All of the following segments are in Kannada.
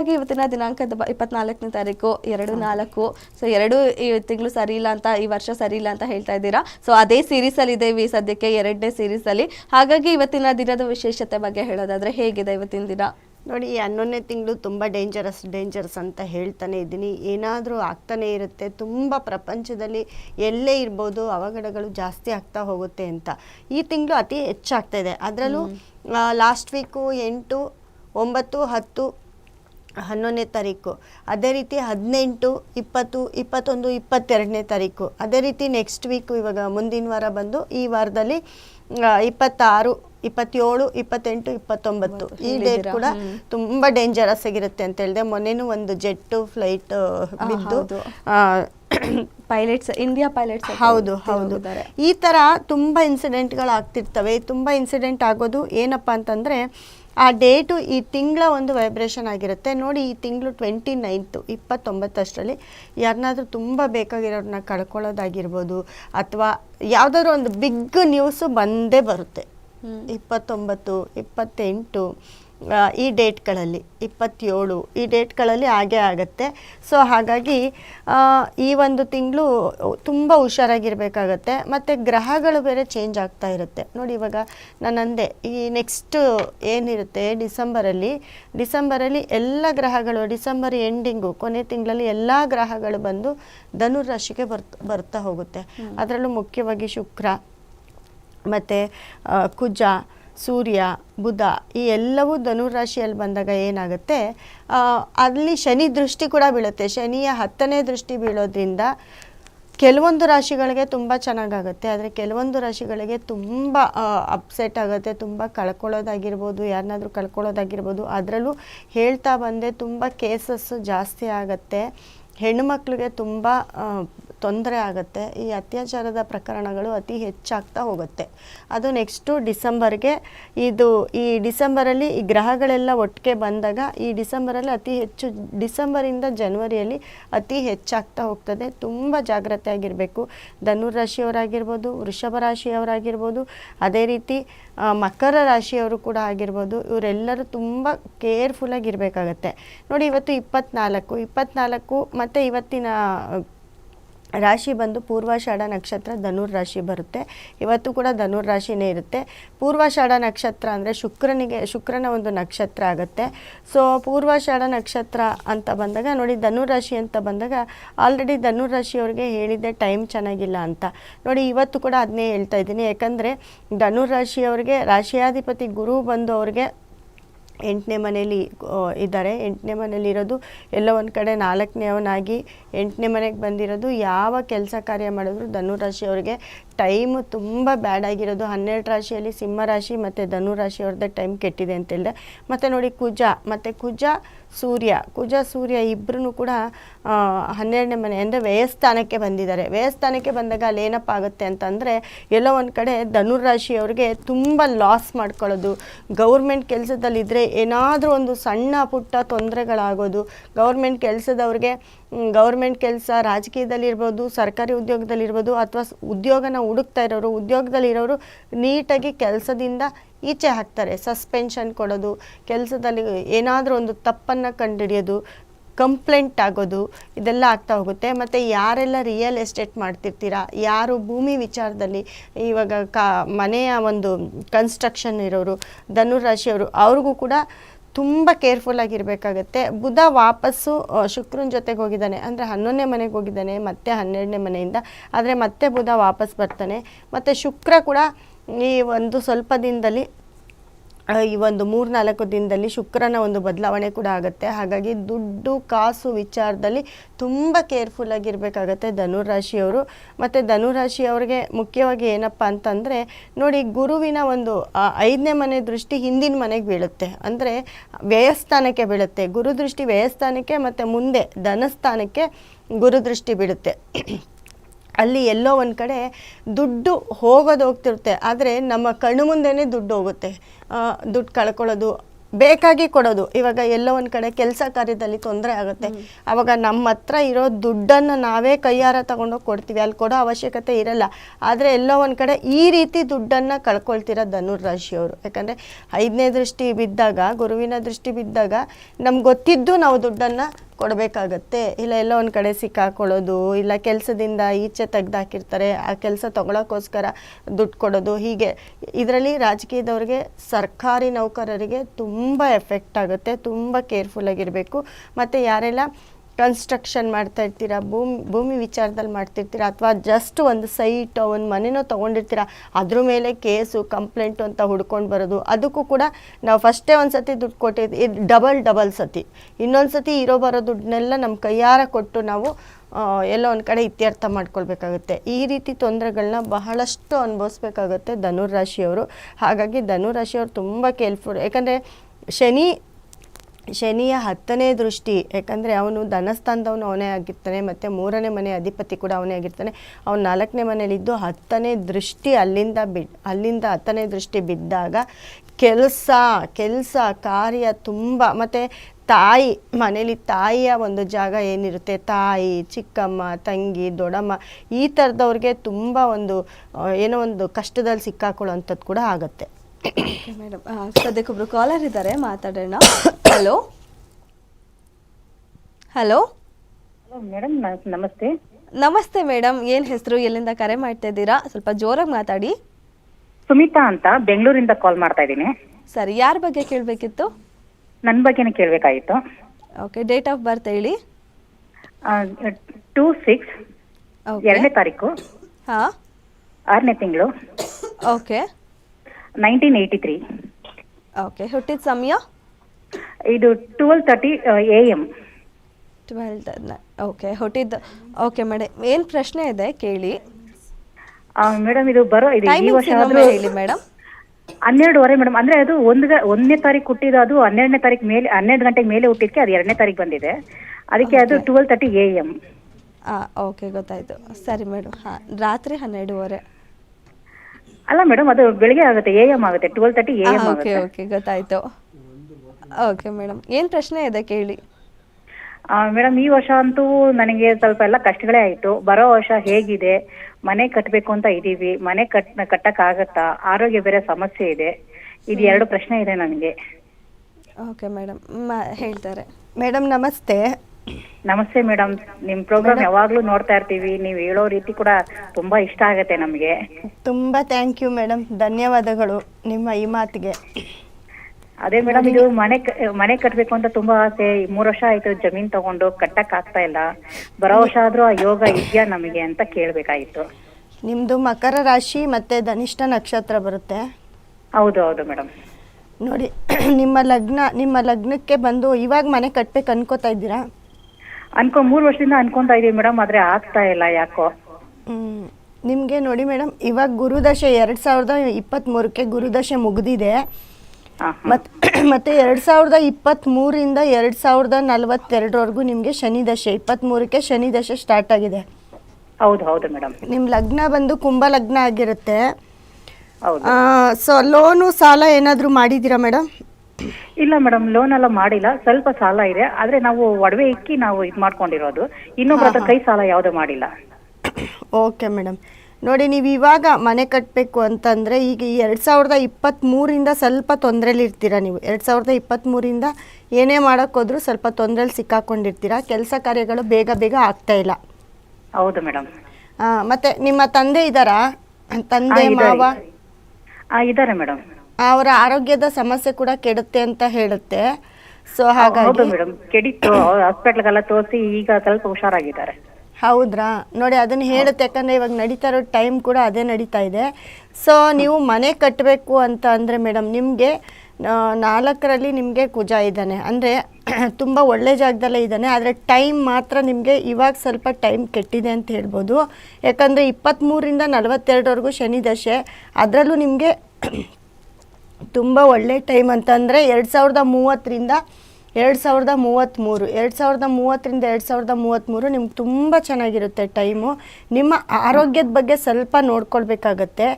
ಹಾಗೆ ಇವತ್ತಿನ ದಿನಾಂಕದ ಬ- ಇಪ್ಪತ್ನಾಲ್ಕನೇ ತಾರೀಕು ಎರಡು ನಾಲ್ಕು. ಸೊ ಎರಡು ಈ ತಿಂಗಳು ಸರಿ ಇಲ್ಲ ಅಂತ ಈ ವರ್ಷ ಸರಿ ಇಲ್ಲ ಅಂತ ಹೇಳ್ತಾ ಇದ್ದೀರಾ? ಸೊ ಅದೇ ಸೀರೀಸ್ ಅಲ್ಲಿ ಇದ್ದೇವೆ ಸದ್ಯಕ್ಕೆ ಎರಡನೇ ಸೀರೀಸ್ ಅಲ್ಲಿ. ಹಾಗಾಗಿ ಇವತ್ತಿನ ದಿನದ ವಿಶೇಷತೆ ಬಗ್ಗೆ ಹೇಳೋದಾದ್ರೆ ಹೇಗಿದೆ ಇವತ್ತಿನ ದಿನ? ನೋಡಿ ಈ ಹನ್ನೊಂದನೇ ತಿಂಗಳು ತುಂಬ ಡೇಂಜರಸ್ ಡೇಂಜರಸ್ ಅಂತ ಹೇಳ್ತಾನೆ ಇದ್ದೀನಿ. ಏನಾದರೂ ಆಗ್ತಾನೆ ಇರುತ್ತೆ. ತುಂಬ ಪ್ರಪಂಚದಲ್ಲಿ ಎಲ್ಲೇ ಇರ್ಬೋದು ಅವಘಡಗಳು ಜಾಸ್ತಿ ಆಗ್ತಾ ಹೋಗುತ್ತೆ ಅಂತ. ಈ ತಿಂಗಳು ಅತಿ ಹೆಚ್ಚಾಗ್ತಾ ಇದೆ. ಅದರಲ್ಲೂ ಲಾಸ್ಟ್ ವೀಕು ಎಂಟು ಒಂಬತ್ತು ಹತ್ತು ಹನ್ನೊಂದನೇ ತಾರೀಕು. ಅದೇ ರೀತಿ ಹದಿನೆಂಟು ಇಪ್ಪತ್ತು ಇಪ್ಪತ್ತೊಂದು ಇಪ್ಪತ್ತೆರಡನೇ ತಾರೀಕು. ಅದೇ ರೀತಿ ನೆಕ್ಸ್ಟ್ ವೀಕು ಇವಾಗ ಮುಂದಿನ ವಾರ ಬಂದು ಈ ವಾರದಲ್ಲಿ ಇಪ್ಪತ್ತಾರು ಇಪ್ಪತ್ತೇಳು ಇಪ್ಪತ್ತೆಂಟು ಇಪ್ಪತ್ತೊಂಬತ್ತು. ಈ ಡೇಟ್ ಕೂಡ. ತುಂಬಾ ಡೇಂಜರಸ್ ಆಗಿರುತ್ತೆ ಅಂತ ಹೇಳಿದೆ. ಮೊನ್ನೆನೂ ಒಂದು ಜೆಟ್ ಫ್ಲೈಟ್ ಬಿದ್ದು ಆ, ಪೈಲಟ್ಸ್ ಇಂಡಿಯಾ ಪೈಲಟ್ಸ್ ಹೌದು ಹೌದು. ಈ ತರ ತುಂಬಾ ಇನ್ಸಿಡೆಂಟ್ಗಳು ಆಗ್ತಿರ್ತವೆ ತುಂಬಾ ಇನ್ಸಿಡೆಂಟ್ ಆಗೋದು ಏನಪ್ಪಾ ಅಂತಂದ್ರೆ ಆ ಡೇಟು ಈ ತಿಂಗಳ ಒಂದು ವೈಬ್ರೇಷನ್ ಆಗಿರುತ್ತೆ. ನೋಡಿ ಈ ತಿಂಗಳು ಟ್ವೆಂಟಿ ನೈನ್ತು ಇಪ್ಪತ್ತೊಂಬತ್ತಷ್ಟರಲ್ಲಿ ಯಾರನ್ನಾದರೂ ತುಂಬ ಬೇಕಾಗಿರೋರನ್ನ ಕಳ್ಕೊಳ್ಳೋದಾಗಿರ್ಬೋದು ಅಥವಾ ಯಾವುದಾದ್ರು ಒಂದು ಬಿಗ್ ನ್ಯೂಸು ಬಂದೇ ಬರುತ್ತೆ. ಇಪ್ಪತ್ತೊಂಬತ್ತು ಇಪ್ಪತ್ತೆಂಟು ಈ ಡೇಟ್ಗಳಲ್ಲಿ ಇಪ್ಪತ್ತೇಳು ಈ ಡೇಟ್ಗಳಲ್ಲಿ ಹಾಗೇ ಆಗುತ್ತೆ. ಸೊ ಹಾಗಾಗಿ ಈ ಒಂದು ತಿಂಗಳು ತುಂಬ ಹುಷಾರಾಗಿರ್ಬೇಕಾಗತ್ತೆ. ಮತ್ತು ಗ್ರಹಗಳು ಬೇರೆ ಚೇಂಜ್ ಆಗ್ತಾ ಇರುತ್ತೆ. ನೋಡಿ ಇವಾಗ ನಾನು ಅಂದೆ ಈ ನೆಕ್ಸ್ಟ್ ಏನಿರುತ್ತೆ ಡಿಸೆಂಬರಲ್ಲಿ ಡಿಸೆಂಬರಲ್ಲಿ ಎಲ್ಲ ಗ್ರಹಗಳು ಡಿಸೆಂಬರ್ ಎಂಡಿಂಗು ಕೊನೆ ತಿಂಗಳಲ್ಲಿ ಎಲ್ಲ ಗ್ರಹಗಳು ಬಂದು ಧನುರ್ ರಾಶಿಗೆ ಬರ್ತ ಬರ್ತಾ ಹೋಗುತ್ತೆ. ಅದರಲ್ಲೂ ಮುಖ್ಯವಾಗಿ ಶುಕ್ರ ಮತ್ತು ಕುಜ ಸೂರ್ಯ, ಬುಧ ಈ ಎಲ್ಲವೂ ಧನುರಾಶಿಯಲ್ಲಿ ಬಂದಾಗ ಏನಾಗುತ್ತೆ? ಅಲ್ಲಿ ಶನಿ ದೃಷ್ಟಿ ಕೂಡ ಬೀಳುತ್ತೆ. ಶನಿಯ ಹತ್ತನೇ ದೃಷ್ಟಿ ಬೀಳೋದ್ರಿಂದ ಕೆಲವೊಂದು ರಾಶಿಗಳಿಗೆ ತುಂಬ ಚೆನ್ನಾಗಾಗುತ್ತೆ. ಆದರೆ ಕೆಲವೊಂದು ರಾಶಿಗಳಿಗೆ ತುಂಬ ಅಪ್ಸೆಟ್ ಆಗುತ್ತೆ. ತುಂಬ ಕಳ್ಕೊಳ್ಳೋದಾಗಿರ್ಬೋದು, ಯಾರನ್ನಾದರೂ ಕಳ್ಕೊಳ್ಳೋದಾಗಿರ್ಬೋದು. ಅದರಲ್ಲೂ ಹೇಳ್ತಾ ಬಂದೆ, ತುಂಬ ಕೇಸಸ್ಸು ಜಾಸ್ತಿ ಆಗುತ್ತೆ. ಹೆಣ್ಣು ಮಕ್ಕಳಿಗೆ ತುಂಬ ತೊಂದರೆ ಆಗುತ್ತೆ. ಈ ಅತ್ಯಾಚಾರದ ಪ್ರಕರಣಗಳು ಅತಿ ಹೆಚ್ಚಾಗ್ತಾ ಹೋಗುತ್ತೆ. ಅದು ನೆಕ್ಸ್ಟು ಡಿಸೆಂಬರ್ಗೆ ಇದು ಈ ಡಿಸೆಂಬರಲ್ಲಿ ಈ ಗ್ರಹಗಳೆಲ್ಲ ಒಟ್ಟಿಗೆ ಬಂದಾಗ ಈ ಡಿಸೆಂಬರಲ್ಲಿ ಅತಿ ಹೆಚ್ಚು, ಡಿಸೆಂಬರಿಂದ ಜನವರಿಯಲ್ಲಿ ಅತಿ ಹೆಚ್ಚಾಗ್ತಾ ಹೋಗ್ತದೆ. ತುಂಬ ಜಾಗ್ರತೆ ಆಗಿರಬೇಕು ಧನುರ್ ರಾಶಿಯವರಾಗಿರ್ಬೋದು ವೃಷಭ ರಾಶಿಯವರಾಗಿರ್ಬೋದು ಅದೇ ರೀತಿ ಮಕರ ರಾಶಿಯವರು ಕೂಡ ಆಗಿರ್ಬೋದು, ಇವರೆಲ್ಲರೂ ತುಂಬ ಕೇರ್ಫುಲ್ಲಾಗಿರಬೇಕಾಗತ್ತೆ. ನೋಡಿ, ಇವತ್ತು ಇಪ್ಪತ್ತ್ನಾಲ್ಕು ಇಪ್ಪತ್ತ್ನಾಲ್ಕು ಮತ್ತು ಇವತ್ತಿನ ರಾಶಿ ಬಂದು ಪೂರ್ವಾಷಾಢ ನಕ್ಷತ್ರ ಧನುರ್ ರಾಶಿ ಬರುತ್ತೆ. ಇವತ್ತು ಕೂಡ ಧನುರ್ ರಾಶಿನೇ ಇರುತ್ತೆ. ಪೂರ್ವಾಷಾಢ ನಕ್ಷತ್ರ ಅಂದರೆ ಶುಕ್ರನಿಗೆ, ಶುಕ್ರನ ಒಂದು ನಕ್ಷತ್ರ ಆಗುತ್ತೆ. ಸೊ ಪೂರ್ವಾಷಾಢ ನಕ್ಷತ್ರ ಅಂತ ಬಂದಾಗ, ನೋಡಿ ಧನುರ್ ರಾಶಿ ಅಂತ ಬಂದಾಗ ಆಲ್ರೆಡಿ ಧನುರ್ ರಾಶಿಯವ್ರಿಗೆ ಹೇಳಿದ್ದೆ ಟೈಮ್ ಚೆನ್ನಾಗಿಲ್ಲ ಅಂತ. ನೋಡಿ, ಇವತ್ತು ಕೂಡ ಅದನ್ನೇ ಹೇಳ್ತಾ ಇದ್ದೀನಿ. ಯಾಕಂದರೆ, ಧನುರ್ ರಾಶಿಯವ್ರಿಗೆ, ರಾಶಿಯಾಧಿಪತಿ ಗುರು ಬಂದು ಅವ್ರಿಗೆ ಎಂಟನೇ ಮನೇಲಿ ಇದ್ದಾರೆ. ಎಂಟನೇ ಮನೇಲಿ ಇರೋದು ಎಲ್ಲೋ ಒಂದು ಕಡೆ ನಾಲ್ಕನೇವನಾಗಿ ಎಂಟನೇ ಮನೆಗೆ ಬಂದಿರೋದು. ಯಾವ ಕೆಲಸ ಕಾರ್ಯ ಮಾಡಿದ್ರು ಧನುರಾಶಿಯವ್ರಿಗೆ ಟೈಮ್ ತುಂಬ ಬ್ಯಾಡ್ ಆಗಿರೋದು. ಹನ್ನೆರಡು ರಾಶಿಯಲ್ಲಿ ಸಿಂಹ ರಾಶಿ ಮತ್ತು ಧನು ರಾಶಿಯವ್ರದ್ದೇ ಟೈಮ್ ಕೆಟ್ಟಿದೆ ಅಂತ ಹೇಳಿದೆ ಮತ್ತು ನೋಡಿ ಕುಜ, ಮತ್ತು ಕುಜ, ಸೂರ್ಯ. ಕುಜ, ಸೂರ್ಯ ಇಬ್ಬರೂ ಕೂಡ ಹನ್ನೆರಡನೇ ಮನೆ ಅಂದರೆ ವ್ಯಯಸ್ಥಾನಕ್ಕೆ ಬಂದಿದ್ದಾರೆ. ವ್ಯಯಸ್ಥಾನಕ್ಕೆ ಬಂದಾಗ ಅಲ್ಲಿ ಏನಪ್ಪ ಆಗುತ್ತೆ ಅಂತಂದರೆ ಎಲ್ಲೋ ಒಂದು ಕಡೆ ಧನುರಾಶಿಯವ್ರಿಗೆ ತುಂಬ ಲಾಸ್ ಮಾಡ್ಕೊಳ್ಳೋದು. ಗೌರ್ಮೆಂಟ್ ಕೆಲಸದಲ್ಲಿದ್ದರೆ ಏನಾದರೂ ಒಂದು ಸಣ್ಣ ಪುಟ್ಟ ತೊಂದರೆಗಳಾಗೋದು ಗೌರ್ಮೆಂಟ್ ಕೆಲಸದವ್ರಿಗೆ ಗೌರ್ಮೆಂಟ್ ಕೆಲಸ ರಾಜಕೀಯದಲ್ಲಿರ್ಬೋದು, ಸರ್ಕಾರಿ ಉದ್ಯೋಗದಲ್ಲಿರ್ಬೋದು ಅಥವಾ ಉದ್ಯೋಗನ ಹುಡುಕ್ತಾ ಇರೋರು, ಉದ್ಯೋಗದಲ್ಲಿರೋರು ನೀಟಾಗಿ ಕೆಲಸದಿಂದ ಈಚೆ ಹಾಕ್ತಾರೆ. ಸಸ್ಪೆನ್ಷನ್ ಕೊಡೋದು, ಕೆಲಸದಲ್ಲಿ ಏನಾದರೂ ಒಂದು ತಪ್ಪನ್ನು ಕಂಡುಹಿಡಿಯೋದು ಕಂಪ್ಲೇಂಟ್ ಆಗೋದು, ಇದೆಲ್ಲ ಆಗ್ತಾ ಹೋಗುತ್ತೆ. ಮತ್ತು ಯಾರೆಲ್ಲ ರಿಯಲ್ ಎಸ್ಟೇಟ್ ಮಾಡ್ತಿರ್ತೀರಾ? ಯಾರು ಭೂಮಿ ವಿಚಾರದಲ್ಲಿ ಇವಾಗ ಕಾ, ಮನೆಯ ಒಂದು ಕನ್ಸ್ಟ್ರಕ್ಷನ್ ಇರೋರು ಧನುರಾಶಿಯವರು ಅವ್ರಿಗೂ ಕೂಡ ತುಂಬ ಕೇರ್ಫುಲ್ ಆಗಿರಬೇಕಾಗತ್ತೆ. ಬುಧ ವಾಪಸ್ಸು ಶುಕ್ರನ ಜೊತೆಗೆ ಹೋಗಿದ್ದಾನೆ. ಅಂದರೆ ಹನ್ನೊಂದನೇ ಮನೆಗೆ ಹೋಗಿದ್ದಾನೆ, ಮತ್ತೆ ಹನ್ನೆರಡನೇ ಮನೆಯಿಂದ. ಆದರೆ ಮತ್ತೆ ಬುಧ ವಾಪಸ್ ಬರ್ತಾನೆ. ಮತ್ತು ಶುಕ್ರ ಕೂಡ ಈ ಒಂದು ಸ್ವಲ್ಪ ದಿನದಲ್ಲಿ ಈ ಒಂದು ಮೂರ್ನಾಲ್ಕು ದಿನದಲ್ಲಿ ಶುಕ್ರನ ಒಂದು ಬದಲಾವಣೆ ಕೂಡ ಆಗುತ್ತೆ. ಹಾಗಾಗಿ ದುಡ್ಡು, ಕಾಸು ವಿಚಾರದಲ್ಲಿ ತುಂಬ ಕೇರ್ಫುಲ್ ಆಗಿರಬೇಕಾಗತ್ತೆ ಧನುರಾಶಿಯವರು. ಮತ್ತು ಧನುರಾಶಿಯವ್ರಿಗೆ ಮುಖ್ಯವಾಗಿ ಏನಪ್ಪ ಅಂತಂದರೆ, ನೋಡಿ ಗುರುವಿನ ಒಂದು ಐದನೇ ಮನೆ ದೃಷ್ಟಿ ಹಿಂದಿನ ಮನೆಗೆ ಬೀಳುತ್ತೆ. ಅಂದರೆ ವ್ಯಯಸ್ಥಾನಕ್ಕೆ ಬೀಳುತ್ತೆ. ಗುರು ದೃಷ್ಟಿ ವ್ಯಯಸ್ಥಾನಕ್ಕೆ ಮತ್ತು ಮುಂದೆ ಧನಸ್ಥಾನಕ್ಕೆ ಗುರುದೃಷ್ಟಿ ಬೀಳುತ್ತೆ. ಅಲ್ಲಿ ಎಲ್ಲೋ ಒಂದು ಕಡೆ ದುಡ್ಡು ಹೋಗೋದು ಹೋಗ್ತಿರುತ್ತೆ ಆದರೆ ನಮ್ಮ ಕಣ್ಣು ಮುಂದೆನೇ ದುಡ್ಡು ಹೋಗುತ್ತೆ. ದುಡ್ಡು ಕಳ್ಕೊಳ್ಳೋದು ಬೇಕಾಗಿ ಕೊಡೋದು. ಇವಾಗ ಎಲ್ಲೋ ಒಂದು ಕಡೆ ಕೆಲಸ ಕಾರ್ಯದಲ್ಲಿ ತೊಂದರೆ ಆಗುತ್ತೆ. ಆವಾಗ ನಮ್ಮ ಹತ್ರ ಇರೋ ದುಡ್ಡನ್ನು ನಾವೇ ಕೈಯಾರ ತಗೊಂಡೋಗಿ ಕೊಡ್ತೀವಿ ಅಲ್ಲಿ ಕೊಡೋ ಅವಶ್ಯಕತೆ ಇರಲ್ಲ. ಆದರೆ ಎಲ್ಲೋ ಒಂದು ಕಡೆ ಈ ರೀತಿ ದುಡ್ಡನ್ನು ಕಳ್ಕೊಳ್ತೀರ ಧನುರ್ ರಾಶಿಯವರು ಯಾಕಂದರೆ ಐದನೇ ದೃಷ್ಟಿ ಬಿದ್ದಾಗ ಗುರುವಿನ ದೃಷ್ಟಿ ಬಿದ್ದಾಗ ನಮ್ಗೆ ಗೊತ್ತಿದ್ದು ನಾವು ದುಡ್ಡನ್ನು ಕೊಡಬೇಕಾಗತ್ತೆ. ಇಲ್ಲ ಎಲ್ಲೋ ಒಂದು ಕಡೆ ಸಿಕ್ಕಾಕೊಳ್ಳೋದು ಇಲ್ಲ ಕೆಲಸದಿಂದ ಈಚೆ ತೆಗೆದಾಕಿರ್ತಾರೆ ಆ ಕೆಲಸ ತಗೊಳಕ್ಕೋಸ್ಕರ ದುಡ್ಡು ಕೊಡೋದು, ಹೀಗೆ. ಇದರಲ್ಲಿ ರಾಜಕೀಯದವ್ರಿಗೆ, ಸರ್ಕಾರಿ ನೌಕರರಿಗೆ ತುಂಬ ಎಫೆಕ್ಟ್ ಆಗುತ್ತೆ, ತುಂಬ ಕೇರ್ಫುಲ್ಲಾಗಿರಬೇಕು ಮತ್ತು ಯಾರೆಲ್ಲ ಕನ್ಸ್ಟ್ರಕ್ಷನ್ ಮಾಡ್ತಾ ಇರ್ತೀರಾ? ಭೂಮಿ ಭೂಮಿ ವಿಚಾರದಲ್ಲಿ ಮಾಡ್ತಿರ್ತೀರಾ? ಅಥವಾ ಜಸ್ಟ್ ಒಂದು ಸೈಟ್ ಒಂದು ಮನೆನೋ ತೊಗೊಂಡಿರ್ತೀರಾ? ಅದ್ರ ಮೇಲೆ ಕೇಸು ಕಂಪ್ಲೇಂಟು ಅಂತ ಹುಡ್ಕೊಂಡು ಬರೋದು. ಅದಕ್ಕೂ ಕೂಡ ನಾವು ಫಸ್ಟೇ ಒಂದು ಸತಿ ದುಡ್ಡು ಕೊಟ್ಟಿದ್ದು ಇದು ಡಬಲ್ ಡಬಲ್ ಸತಿ. ಇನ್ನೊಂದು ಸತಿ ಇರೋ ಬರೋ ದುಡ್ಡನ್ನೆಲ್ಲ ನಮ್ಮ ಕೈಯಾರ ಕೊಟ್ಟು ನಾವು ಎಲ್ಲ ಒಂದು ಕಡೆ ಇತ್ಯರ್ಥ ಮಾಡ್ಕೊಳ್ಬೇಕಾಗುತ್ತೆ. ಈ ರೀತಿ ತೊಂದರೆಗಳನ್ನ ಬಹಳಷ್ಟು ಅನುಭವಿಸ್ಬೇಕಾಗುತ್ತೆ ಧನುರಾಶಿಯವರು ಹಾಗಾಗಿ ಧನುರಾಶಿಯವರು ತುಂಬ ಕೇರ್ಫುಲ್. ಯಾಕಂದರೆ ಶನಿ ಶನಿಯ ಹತ್ತನೇ ದೃಷ್ಟಿ, ಯಾಕಂದರೆ ಅವನು ಧನಸ್ಥಾನದವನು ಅವನೇ ಆಗಿರ್ತಾನೆ, ಮತ್ತು ಮೂರನೇ ಮನೆ ಅಧಿಪತಿ ಕೂಡ ಅವನೇ ಆಗಿರ್ತಾನೆ. ಅವನು ನಾಲ್ಕನೇ ಮನೇಲಿದ್ದು ಹತ್ತನೇ ದೃಷ್ಟಿ ಅಲ್ಲಿಂದ ಬಿಡ್ ಅಲ್ಲಿಂದ ಹತ್ತನೇ ದೃಷ್ಟಿ ಬಿದ್ದಾಗ ಕೆಲಸ ಕೆಲಸ ಕಾರ್ಯ ತುಂಬ, ಮತ್ತು ತಾಯಿ, ಮನೇಲಿ ತಾಯಿಯ ಒಂದು ಜಾಗ ಏನಿರುತ್ತೆ? ತಾಯಿ, ಚಿಕ್ಕಮ್ಮ, ತಂಗಿ, ದೊಡ್ಡಮ್ಮ, ಈ ಥರದವ್ರಿಗೆ ತುಂಬ ಒಂದು ಏನೋ ಒಂದು ಕಷ್ಟದಲ್ಲಿ ಸಿಕ್ಕಾಕೊಳ್ಳೋ ಅಂಥದ್ದು ಕೂಡ ಆಗುತ್ತೆ. ಮೇಡಮ್ ಸದ್ಯಕ್ಕೊಬ್ರು ಕಾಲರ್ ಇದ್ದಾರೆ ಮಾತಾಡೋಣ. ಹಲೋ ಹಲೋ ಮೇಡಮ್ ನಮಸ್ತೆ. ನಮಸ್ತೆ ಮೇಡಮ್ ಏನ್ ಹೆಸರು? ಎಲ್ಲಿಂದ ಕರೆ ಮಾಡ್ತಾ ಇದ್ದೀರಾ? ಸ್ವಲ್ಪ ಜೋರಾಗಿ ಮಾತಾಡಿ. ಸುಮಿತಾ ಅಂತ ಬೆಂಗಳೂರಿಂದ ಕಾಲ್ ಮಾಡ್ತಾ ಇದ್ದೀನಿ. ಸರಿ ಯಾರ ಬಗ್ಗೆ ಕೇಳಬೇಕಿತ್ತು? ನನ್ನ ಬಗ್ಗೆನೇ ಕೇಳಬೇಕಾಗಿತ್ತು. ಓಕೆ ಡೇಟ್ ಆಫ್ ಬರ್ತ್ ಹೇಳಿ. ಟೂ ಸಿಕ್ಸ್ ಓಕೆ ಎರಡನೇ ತಾರೀಕು. ಹಾಂ. ಆರನೇ ತಿಂಗಳು. Okay nineteen eighty three. Okay ಹುಟ್ಟಿದ ಸಮಯ? ಇದು twelve thirty A M twelfth okay ಹುಟ್ಟಿದ್ದು ಓಕೆ ಮೇಡಮ್ ಏನು ಪ್ರಶ್ನೆ ಇದೆ ಕೇಳಿ? ಮೇಡಮ್ ಇದು ಬರೋ ಇದು ಈ ವರ್ಷ ಆದ್ರೂ ಹೇಳಿ ಮೇಡಮ್ ಹನ್ನೆರಡುವರೆ ಮೇಡಮ್ ಅಂದ್ರೆ ಅದು ಒಂದು ಒಂದನೇ ತಾರೀಕು ಹುಟ್ಟಿದ ಅದು ಹನ್ನೆರಡನೇ ತಾರೀಕು ಮೇಲೆ ಹನ್ನೆರಡು ಗಂಟೆಗೆ ಮೇಲೆ ಹುಟ್ಟಿದ್ಕೆ ಅದು ಎರಡನೇ ತಾರೀಕು ಬಂದಿದೆ. ಅದಕ್ಕೆ ಅದು twelve thirty A M okay ಗೊತ್ತಾಯ್ತು. ಸರಿ ಮೇಡಮ್ ಹಾಂ ರಾತ್ರಿ ಹನ್ನೆರಡೂವರೆ. ಅಲ್ಲ ಮೇಡಮ್ ಅದು ಬೆಳಿಗ್ಗೆ ಆಗುತ್ತೆ ಎ ಎಂ ಆಗುತ್ತೆ twelve thirty A M okay ಆಗುತ್ತೆ. ಓಕೆ ಗೊತ್ತಾಯ್ತು. ಓಕೆ ಮೇಡಮ್ ಏನು ಪ್ರಶ್ನೆ ಇದೆ ಕೇಳಿ? ಮೇಡಮ್ ಈ ವರ್ಷ ಅಂತೂ ನನಗೆ ಸ್ವಲ್ಪ ಎಲ್ಲ ಕಷ್ಟಗಳೇ ಆಯ್ತು. ಬರೋ ವರ್ಷ ಹೇಗಿದೆ? ಮನೆ ಕಟ್ಟಬೇಕು ಅಂತ ಇದೀವಿ. ಮನೆ ಕಟ್ ಕಟ್ಟಕ್ ಆಗತ್ತಾ ಆರೋಗ್ಯ ಬೇರೆ ಸಮಸ್ಯೆ ಇದೆ. ಇದು ಎರಡು ಪ್ರಶ್ನೆ ಇದೆ ನನಗೆ. ಓಕೆ ಮೇಡಮ್ ಹೇಳ್ತಾರೆ. ಮೇಡಮ್ ನಮಸ್ತೆ. ನಮಸ್ತೆ ಮೇಡಮ್. ನಿಮ್ ಪ್ರೋಗ್ರಾಮ್ ಯಾವಾಗ್ಲೂ ನೋಡ್ತಾ ಇರ್ತೀವಿ. ನೀವ್ ಹೇಳೋ ರೀತಿ ಕೂಡ ತುಂಬಾ ಇಷ್ಟ ಆಗತ್ತೆ ನಮ್ಗೆ. ತುಂಬಾ ಥ್ಯಾಂಕ್ ಯು ಮೇಡಮ್. ಧನ್ಯವಾದಗಳು ನಿಮ್ಮ ಈ ಮಾತಿಗೆ. ಅದೇ ಮೇಡಮ್ ಇದು ಮನೆ ಕ- ಮನೆ ಕಟ್ಬೇಕು ಅಂತ ತುಂಬಾ ಆಸೆ. ಈ ಮೂರ್ ವರ್ಷ ಆಯ್ತು ಜಮೀನ್ ತಗೊಂಡು ಕಟ್ಟಕ್ ಆಗ್ತಾ ಇಲ್ಲ. ಬರೋ ವರ್ಷ ಆದ್ರೂ ಆ ಯೋಗ ಇದೆಯಾ ನಮಗೆ ಅಂತ ಕೇಳ್ಬೇಕಾಗಿತ್ತು. ನಿಮ್ಮದು ಮಕರ ರಾಶಿ ಮತ್ತೆ ಧನಿಷ್ಠ ನಕ್ಷತ್ರ ಬರುತ್ತೆ. ಹೌದು ಹೌದು ಮೇಡಮ್. ನೋಡಿ ನಿಮ್ಮ ಲಗ್ನ ನಿಮ್ಮ ಲಗ್ನಕ್ಕೆ ಬಂದು ಇವಾಗ ಮನೆ ಕಟ್ಬೇಕು ಅನ್ಕೋತಾ ಇದ್ದೀರಾ? ಅನ್ಕೊ ಮೂರು ವರ್ಷದಿಂದ ಅನ್ಕೊಂತಾ ಇದೀವಿ ಮೇಡಮ್ ಆದ್ರೆ ಆಗ್ತಾ ಇಲ್ಲ ಯಾಕೋ. ನಿಮಗೆ ನೋಡಿ ಮೇಡಮ್ ಇವಾಗ ಗುರುದಶೆ ಎರಡು ಸಾವಿರದ ಇಪ್ಪತ್ತ್ಮೂರಕ್ಕೆ ಗುರುದಶೆ ಮುಗಿದಿದೆ. ಮತ್ತೆ ಎರಡು ಸಾವಿರದ ಇಪ್ಪತ್ತ್ಮೂರಿಂದ ಎರಡು ಸಾವಿರದ ನಲವತ್ತೆರಡರವರೆಗೂ ನಿಮಗೆ ಶನಿ ದಶೆ ಇಪ್ಪತ್ತ್ಮೂರಕ್ಕೆ ಶನಿ ದಶೆ ಸ್ಟಾರ್ಟ್ ಆಗಿದೆ. ಹೌದು ಹೌದು ಮೇಡಮ್. ನಿಮ್ಮ ಲಗ್ನ ಬಂದು ಕುಂಭ ಲಗ್ನ ಆಗಿರುತ್ತೆ. ಹೌದು. ಸೊ ಲೋನು ಸಾಲ ಏನಾದರೂ ಮಾಡಿದ್ದೀರಾ ಮೇಡಮ್? ಇಲ್ಲ ಮೇಡಮ್ ಲೋನ್ ಎಲ್ಲ ಮಾಡಿಲ್ಲ. ಸ್ವಲ್ಪ ಸಾಲ ಇದೆ. ಆದ್ರೆ ನಾವು ಒಡವೆ ಇಕ್ಕಿ ನಾವು ಇದ್ ಮಾಡ್ಕೊಂಡಿರೋದು. ಇನ್ನೊಬ್ಬರ ಕೈ ಸಾಲ ಯಾವುದು ಮಾಡಿಲ್ಲ. ಓಕೆ ಮೇಡಮ್ ನೋಡಿ ನೀವು ಇವಾಗ ಮನೆ ಕಟ್ಟಬೇಕು ಅಂತಂದರೆ ಈಗ ಈ ಎರಡು ಸಾವಿರದ ಇಪ್ಪತ್ತ್ಮೂರಿಂದ ಸ್ವಲ್ಪ ತೊಂದರೆಲಿ ಇರ್ತೀರಾ ನೀವು? ಎರಡು ಸಾವಿರದ ಇಪ್ಪತ್ತ್ಮೂರಿಂದ ಏನೇ ಮಾಡೋಕ್ಕೋದ್ರೂ ಸ್ವಲ್ಪ ತೊಂದರೆಲಿ ಸಿಕ್ಕಾಕೊಂಡಿರ್ತೀರಾ? ಕೆಲಸ ಕಾರ್ಯಗಳು ಬೇಗ ಬೇಗ ಆಗ್ತಾ ಇಲ್ಲ. ಹೌದು ಮೇಡಮ್ ಮತ್ತೆ ನಿಮ್ಮ ತಂದೆ ಇದ್ದಾರಾ? ತಂದೆ ಮಾವ? ಆ ಇದಾರೆ ಮೇಡಮ್ ಅವರ ಆರೋಗ್ಯದ ಸಮಸ್ಯೆ ಕೂಡ ಕೆಡುತ್ತೆ ಅಂತ ಹೇಳುತ್ತೆ. ಸೊ ಹೌದು ಹಾಗಾಗಿ ಮೇಡಮ್. ಕೆಡಿತ್ತು ಹಾಸ್ಪಿಟ್ಲ್ಗೆಲ್ಲ ತೋರಿಸಿ ಈಗ ಸ್ವಲ್ಪ ಹುಷಾರಾಗಿದ್ದಾರೆ. ಹೌದ್ರಾ? ನೋಡಿ ಅದನ್ನ ಹೇಳುತ್ತೆ. ಯಾಕಂದ್ರೆ ಇವಾಗ ನಡೀತಾ ಇರೋ ಟೈಮ್ ಕೂಡ ಅದೇ ನಡೀತಾ ಇದೆ. ಸೊ ನೀವು ಮನೆ ಕಟ್ಟಬೇಕು ಅಂತ ಅಂದರೆ ಮೇಡಮ್ ನಿಮಗೆ ನಾಲ್ಕರಲ್ಲಿ ನಿಮಗೆ ಕುಜ ಇದ್ದಾನೆ. ಅಂದರೆ ತುಂಬ ಒಳ್ಳೆ ಜಾಗದಲ್ಲೇ ಇದ್ದಾನೆ. ಆದರೆ ಟೈಮ್ ಮಾತ್ರ ನಿಮಗೆ ಇವಾಗ ಸ್ವಲ್ಪ ಟೈಮ್ ಕೆಟ್ಟಿದೆ ಅಂತ ಹೇಳ್ಬೋದು. ಯಾಕಂದರೆ ಇಪ್ಪತ್ತ್ಮೂರಿಂದ ನಲವತ್ತೆರಡವರೆಗೂ ಶನಿ ದಶೆ. ಅದರಲ್ಲೂ ನಿಮಗೆ ತುಂಬ ಒಳ್ಳೆ ಟೈಮ್ ಅಂತಂದರೆ ಎರಡು ಸಾವಿರದ ಮೂವತ್ತರಿಂದ ಎರಡು ಸಾವಿರದ ಮೂವತ್ತ್ಮೂರು ಎರಡು ಸಾವಿರದ ಮೂವತ್ತರಿಂದ ಎರಡು ಸಾವಿರದ ಮೂವತ್ತ್ಮೂರು ನಿಮ್ಗೆ ತುಂಬ ಚೆನ್ನಾಗಿರುತ್ತೆ ಟೈಮು ನಿಮ್ಮ ಆರೋಗ್ಯದ ಬಗ್ಗೆ ಸ್ವಲ್ಪ ನೋಡ್ಕೊಳ್ಬೇಕಾಗತ್ತೆ.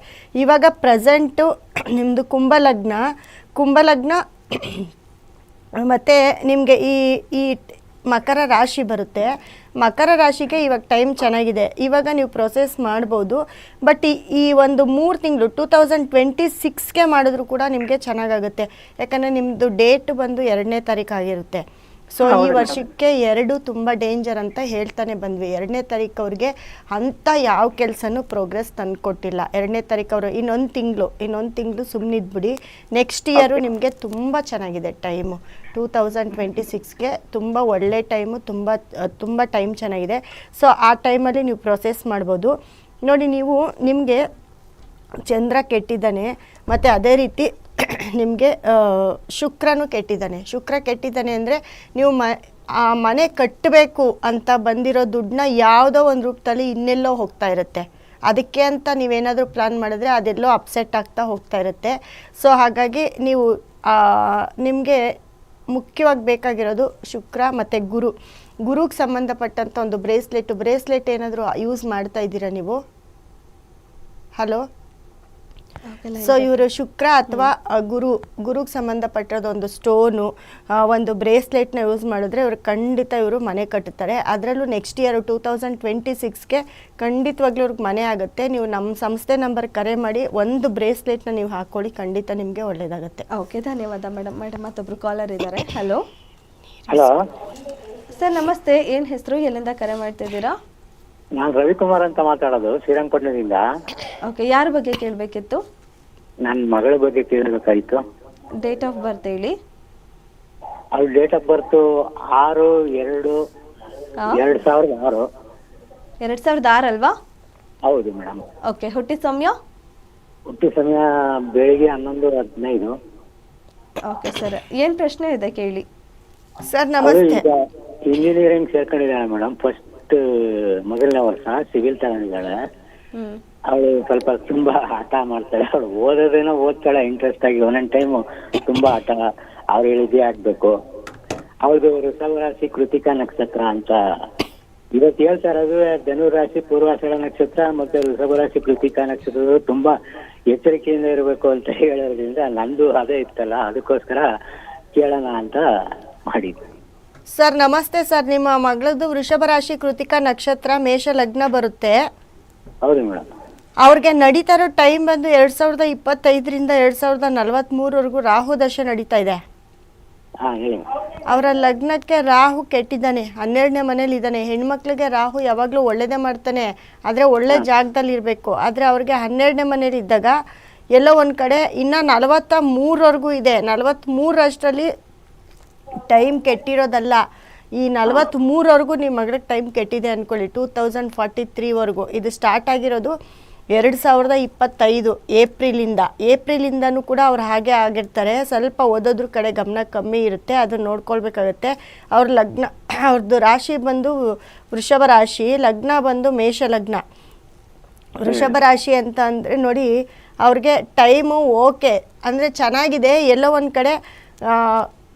ಇವಾಗ ಪ್ರೆಸೆಂಟು ನಿಮ್ಮದು ಕುಂಭಲಗ್ನ. ಕುಂಭಲಗ್ನ ಮತ್ತು ನಿಮಗೆ ಈ ಈ ಮಕರ ರಾಶಿ ಬರುತ್ತೆ. ಮಕರ ರಾಶಿಗೆ ಇವಾಗ ಟೈಮ್ ಚೆನ್ನಾಗಿದೆ. ಇವಾಗ ನೀವು ಪ್ರೊಸೆಸ್ ಮಾಡ್ಬೋದು. ಬಟ್ ಈ ಒಂದು ಮೂರು ತಿಂಗಳು ಟೂ ತೌಸಂಡ್ ಟ್ವೆಂಟಿ ಸಿಕ್ಸ್ಗೆ ಮಾಡಿದ್ರು ಕೂಡ ನಿಮಗೆ ಚೆನ್ನಾಗಾಗುತ್ತೆ. ಯಾಕಂದರೆ ನಿಮ್ಮದು ಡೇಟ್ ಬಂದು ಎರಡನೇ ತಾರೀಕು ಆಗಿರುತ್ತೆ. ಸೊ ಈ ವರ್ಷಕ್ಕೆ ಎರಡು ತುಂಬ ಡೇಂಜರ್ ಅಂತ ಹೇಳ್ತಾನೆ ಬಂದ್ವಿ. ಎರಡನೇ ತಾರೀಕು ಅವ್ರಿಗೆ ಅಂಥ ಯಾವ ಕೆಲಸನೂ ಪ್ರೋಗ್ರೆಸ್ ತಂದುಕೊಟ್ಟಿಲ್ಲ. ಎರಡನೇ ತಾರೀಕು ಅವರು ಇನ್ನೊಂದು ತಿಂಗಳು ಇನ್ನೊಂದು ತಿಂಗಳು ಸುಮ್ಮನಿದ್ಬಿಡಿ ನೆಕ್ಸ್ಟ್ ಇಯರು ನಿಮಗೆ ತುಂಬ ಚೆನ್ನಾಗಿದೆ ಟೈಮು ಟೂ ತೌಸಂಡ್ ಟ್ವೆಂಟಿ ಸಿಕ್ಸ್ಗೆ ತುಂಬ ಒಳ್ಳೆ ಟೈಮು ತುಂಬ ತುಂಬ ಟೈಮ್ ಚೆನ್ನಾಗಿದೆ. ಸೊ ಆ ಟೈಮಲ್ಲಿ ನೀವು ಪ್ರೊಸೆಸ್ ಮಾಡ್ಬೋದು. ನೋಡಿ ನೀವು ನಿಮಗೆ ಚಂದ್ರ ಕೆಟ್ಟಿದ್ದಾನೆ ಮತ್ತು ಅದೇ ರೀತಿ ನಿಮಗೆ ಶುಕ್ರನು ಕೆಟ್ಟಿದ್ದಾನೆ. ಶುಕ್ರ ಕೆಟ್ಟಿದ್ದಾನೆ ಅಂದರೆ ನೀವು ಆ ಮನೆ ಕಟ್ಟಬೇಕು ಅಂತ ಬಂದಿರೋ ದುಡ್ಡನ್ನ ಯಾವುದೋ ಒಂದು ರೂಪದಲ್ಲಿ ಇನ್ನೆಲ್ಲೋ ಹೋಗ್ತಾ ಇರುತ್ತೆ. ಅದಕ್ಕೆ ಅಂತ ನೀವೇನಾದರೂ ಪ್ಲ್ಯಾನ್ ಮಾಡಿದ್ರೆ ಅದೆಲ್ಲೋ ಅಪ್ಸೆಟ್ ಆಗ್ತಾ ಹೋಗ್ತಾ ಇರುತ್ತೆ. ಸೊ ಹಾಗಾಗಿ ನೀವು ನಿಮಗೆ ಮುಖ್ಯವಾಗಿ ಬೇಕಾಗಿರೋದು ಶುಕ್ರ ಮತ್ತು ಗುರು. ಗುರುಗೆ ಸಂಬಂಧಪಟ್ಟಂಥ ಒಂದು ಬ್ರೇಸ್ಲೆಟ್. ಬ್ರೇಸ್ಲೆಟ್ ಏನಾದರೂ ಯೂಸ್ ಮಾಡ್ತಾ ಇದ್ದೀರಾ ನೀವು? ಹಲೋ ಸೊ ಇವರು ಶುಕ್ರ ಅಥವಾ ಗುರು ಗುರುಗೆ ಸಂಬಂಧಪಟ್ಟಿರೋದು ಒಂದು ಸ್ಟೋನು ಒಂದು ಬ್ರೇಸ್ಲೆಟ್ನ ಯೂಸ್ ಮಾಡಿದ್ರೆ ಇವರು ಖಂಡಿತ ಇವರು ಮನೆ ಕಟ್ಟುತ್ತಾರೆ ಅದರಲ್ಲೂ next year two thousand twenty ಸಿಕ್ಸ್ಗೆ ಖಂಡಿತವಾಗ್ಲೂ ಇವ್ರಿಗೆ ಮನೆ ಆಗುತ್ತೆ. ನೀವು ನಮ್ಮ ಸಂಸ್ಥೆ ನಂಬರ್ ಕರೆ ಮಾಡಿ ಒಂದು ಬ್ರೇಸ್ಲೆಟ್ನ ನೀವು ಹಾಕ್ಕೊಳ್ಳಿ ಖಂಡಿತ ನಿಮಗೆ ಒಳ್ಳೆಯದಾಗುತ್ತೆ ಓಕೆ ಧನ್ಯವಾದ ಮೇಡಮ್. ಮೇಡಮ್ ಮತ್ತೊಬ್ರು ಕಾಲರ್ ಇದ್ದಾರೆ. Hello hello sir namaste. ಏನು ಹೆಸರು? ಎಲ್ಲಿಂದ ಕರೆ ಮಾಡ್ತಿದ್ದೀರಾ? ನಾನು ರವಿಕುಮಾರ್ ಅಂತ ಮಾತಾಡೋದು ಶ್ರೀರಂಗಪಟ್ಟಣದಿಂದ. ಓಕೆ ಯಾರ ಬಗ್ಗೆ ಕೇಳಬೇಕಿತ್ತು? ನನ್ನ ಮಗಳ ಬಗ್ಗೆ ಕೇಳಬೇಕಾಯ್ತು. ಡೇಟ್ ಆಫ್ ಬರ್ತ್ ಹೇಳಿ. ಅವ್ಳ ಡೇಟ್ ಆಫ್ ಬರ್ತ್ ಆರು ಎರಡು? ಎರಡ್ ಸಾವಿರದ ಆರು. ಎರಡ್ ಸಾವಿರದ ಆರು ಅಲ್ವಾ? ಹೌದು ಮೇಡಮ್ ಓಕೆ ಹುಟ್ಟಿದ ಸಮಯ? ಹುಟ್ಟಿದ ಸಮಯ ಬೆಳಿಗ್ಗೆ ಹನ್ನೊಂದು ಹದಿನೈದು. ಓಕೆ ಸರ್ ಏನು ಪ್ರಶ್ನೆ ಇದೆ ಕೇಳಿ. ಸರ್ ನಮಸ್ತೆ. ಇಂಜಿನಿಯರಿಂಗ್ ಸೇರ್ಕೊಂಡಿದ್ದಾಳೆ ಮೇಡಮ್ ಫಸ್ಟ್ ಮೊದಲನೇ ವರ್ಷ ಸಿವಿಲ್ ತಗೊಂಡಿದ್ದಾಳೆ ಅವಳು ಸ್ವಲ್ಪ ತುಂಬಾ ಹಠ ಮಾಡ್ತಾಳೆ ಅವಳು ಓದೋದೇನೋ ಓದ್ತಾಳೆ ಇಂಟ್ರೆಸ್ಟ್ ಆಗಿ ಒಂದೊಂದು ಟೈಮು ತುಂಬಾ ಹಠ. ಅವ್ರು ಹೇಳಿದ್ದೇ ಆಗ್ಬೇಕು. ಅವಳದು ವೃಷಭ ರಾಶಿ ಕೃತಿಕಾ ನಕ್ಷತ್ರ ಅಂತ. ಇವತ್ತು ಹೇಳ್ತಾ ಅದು ಧನು ರಾಶಿ ಪೂರ್ವಾಷಾಢ ನಕ್ಷತ್ರ ಮತ್ತೆ ವೃಷಭ ರಾಶಿ ಕೃತಿಕಾ ನಕ್ಷತ್ರ ತುಂಬಾ ಎಚ್ಚರಿಕೆಯಿಂದ ಇರಬೇಕು ಅಂತ ಹೇಳೋದ್ರಿಂದ ನಂದು ಅದೇ ಇತ್ತಲ್ಲ ಅದಕ್ಕೋಸ್ಕರ ಕೇಳೋಣ ಅಂತ ಮಾಡಿದ್ವಿ ಸರ್ ನಮಸ್ತೆ ಸರ್. ನಿಮ್ಮ ಮಗಳದ್ದು ವೃಷಭ ರಾಶಿ ಕೃತಿಕಾ ನಕ್ಷತ್ರ ಮೇಷ ಲಗ್ನ ಬರುತ್ತೆ. ಹೌದು ಮೇಡಮ್. ಅವ್ರಿಗೆ ನಡೀತಾ ಇರೋ ಟೈಮ್ ಬಂದು ಎರಡ್ ಸಾವಿರದ ಇಪ್ಪತ್ತೈದರಿಂದ ಎರಡ್ ಸಾವಿರದ ನಲವತ್ತ್ಮೂರವರೆಗೂ ರಾಹು ದಶೆ ನಡೀತಾ ಇದೆ. ಹಾ ಹೇಳಿ ಅವರ ಲಗ್ನಕ್ಕೆ ರಾಹು ಕೆಟ್ಟಿದ್ದಾನೆ. ಹನ್ನೆರಡನೇ ಮನೇಲಿ ಇದ್ದಾನೆ. ಹೆಣ್ಮಕ್ಳಿಗೆ ರಾಹು ಯಾವಾಗಲೂ ಒಳ್ಳೇದೇ ಮಾಡ್ತಾನೆ. ಆದ್ರೆ ಒಳ್ಳೆ ಜಾಗದಲ್ಲಿ ಇರಬೇಕು. ಆದ್ರೆ ಅವ್ರಿಗೆ ಹನ್ನೆರಡನೇ ಮನೇಲಿ ಇದ್ದಾಗ ಎಲ್ಲೋ ಒಂದ್ ಕಡೆ ಇನ್ನ ನಲವತ್ತ ಮೂರವರೆಗೂ ಇದೆ. ನಲವತ್ತ್ಮೂರಷ್ಟರಲ್ಲಿ ಟೈಮ್ ಕೆಟ್ಟಿರೋದಲ್ಲ. ಈ ನಲವತ್ತ್ಮೂರವರೆಗೂ ನಿಮ್ಮ ಮಗಳಿಗೆ ಟೈಮ್ ಕೆಟ್ಟಿದೆ ಅಂದ್ಕೊಳ್ಳಿ ಟೂ ತೌಸಂಡ್ ಫಾರ್ಟಿ ತ್ರೀವರೆಗೂ ಇದು ಸ್ಟಾರ್ಟ್ ಆಗಿರೋದು ಎರಡು ಸಾವಿರದ ಇಪ್ಪತ್ತೈದು ಏಪ್ರಿಲಿಂದ. ಏಪ್ರಿಲಿಂದನೂ ಕೂಡ ಅವ್ರು ಹಾಗೆ ಆಗಿರ್ತಾರೆ. ಸ್ವಲ್ಪ ಓದೋದ್ರ ಕಡೆ ಗಮನ ಕಮ್ಮಿ ಇರುತ್ತೆ. ಅದನ್ನು ನೋಡ್ಕೊಳ್ಬೇಕಾಗತ್ತೆ. ಅವ್ರ ಲಗ್ನ ಅವ್ರದ್ದು ರಾಶಿ ಬಂದು ವೃಷಭ ರಾಶಿ, ಲಗ್ನ ಬಂದು ಮೇಷ ಲಗ್ನ ವೃಷಭ ರಾಶಿ ಅಂತ ಅಂದರೆ ನೋಡಿ, ಅವ್ರಿಗೆ ಟೈಮು ಓಕೆ. ಅಂದರೆ ಚೆನ್ನಾಗಿದೆ. ಎಲ್ಲೋ ಒಂದು ಕಡೆ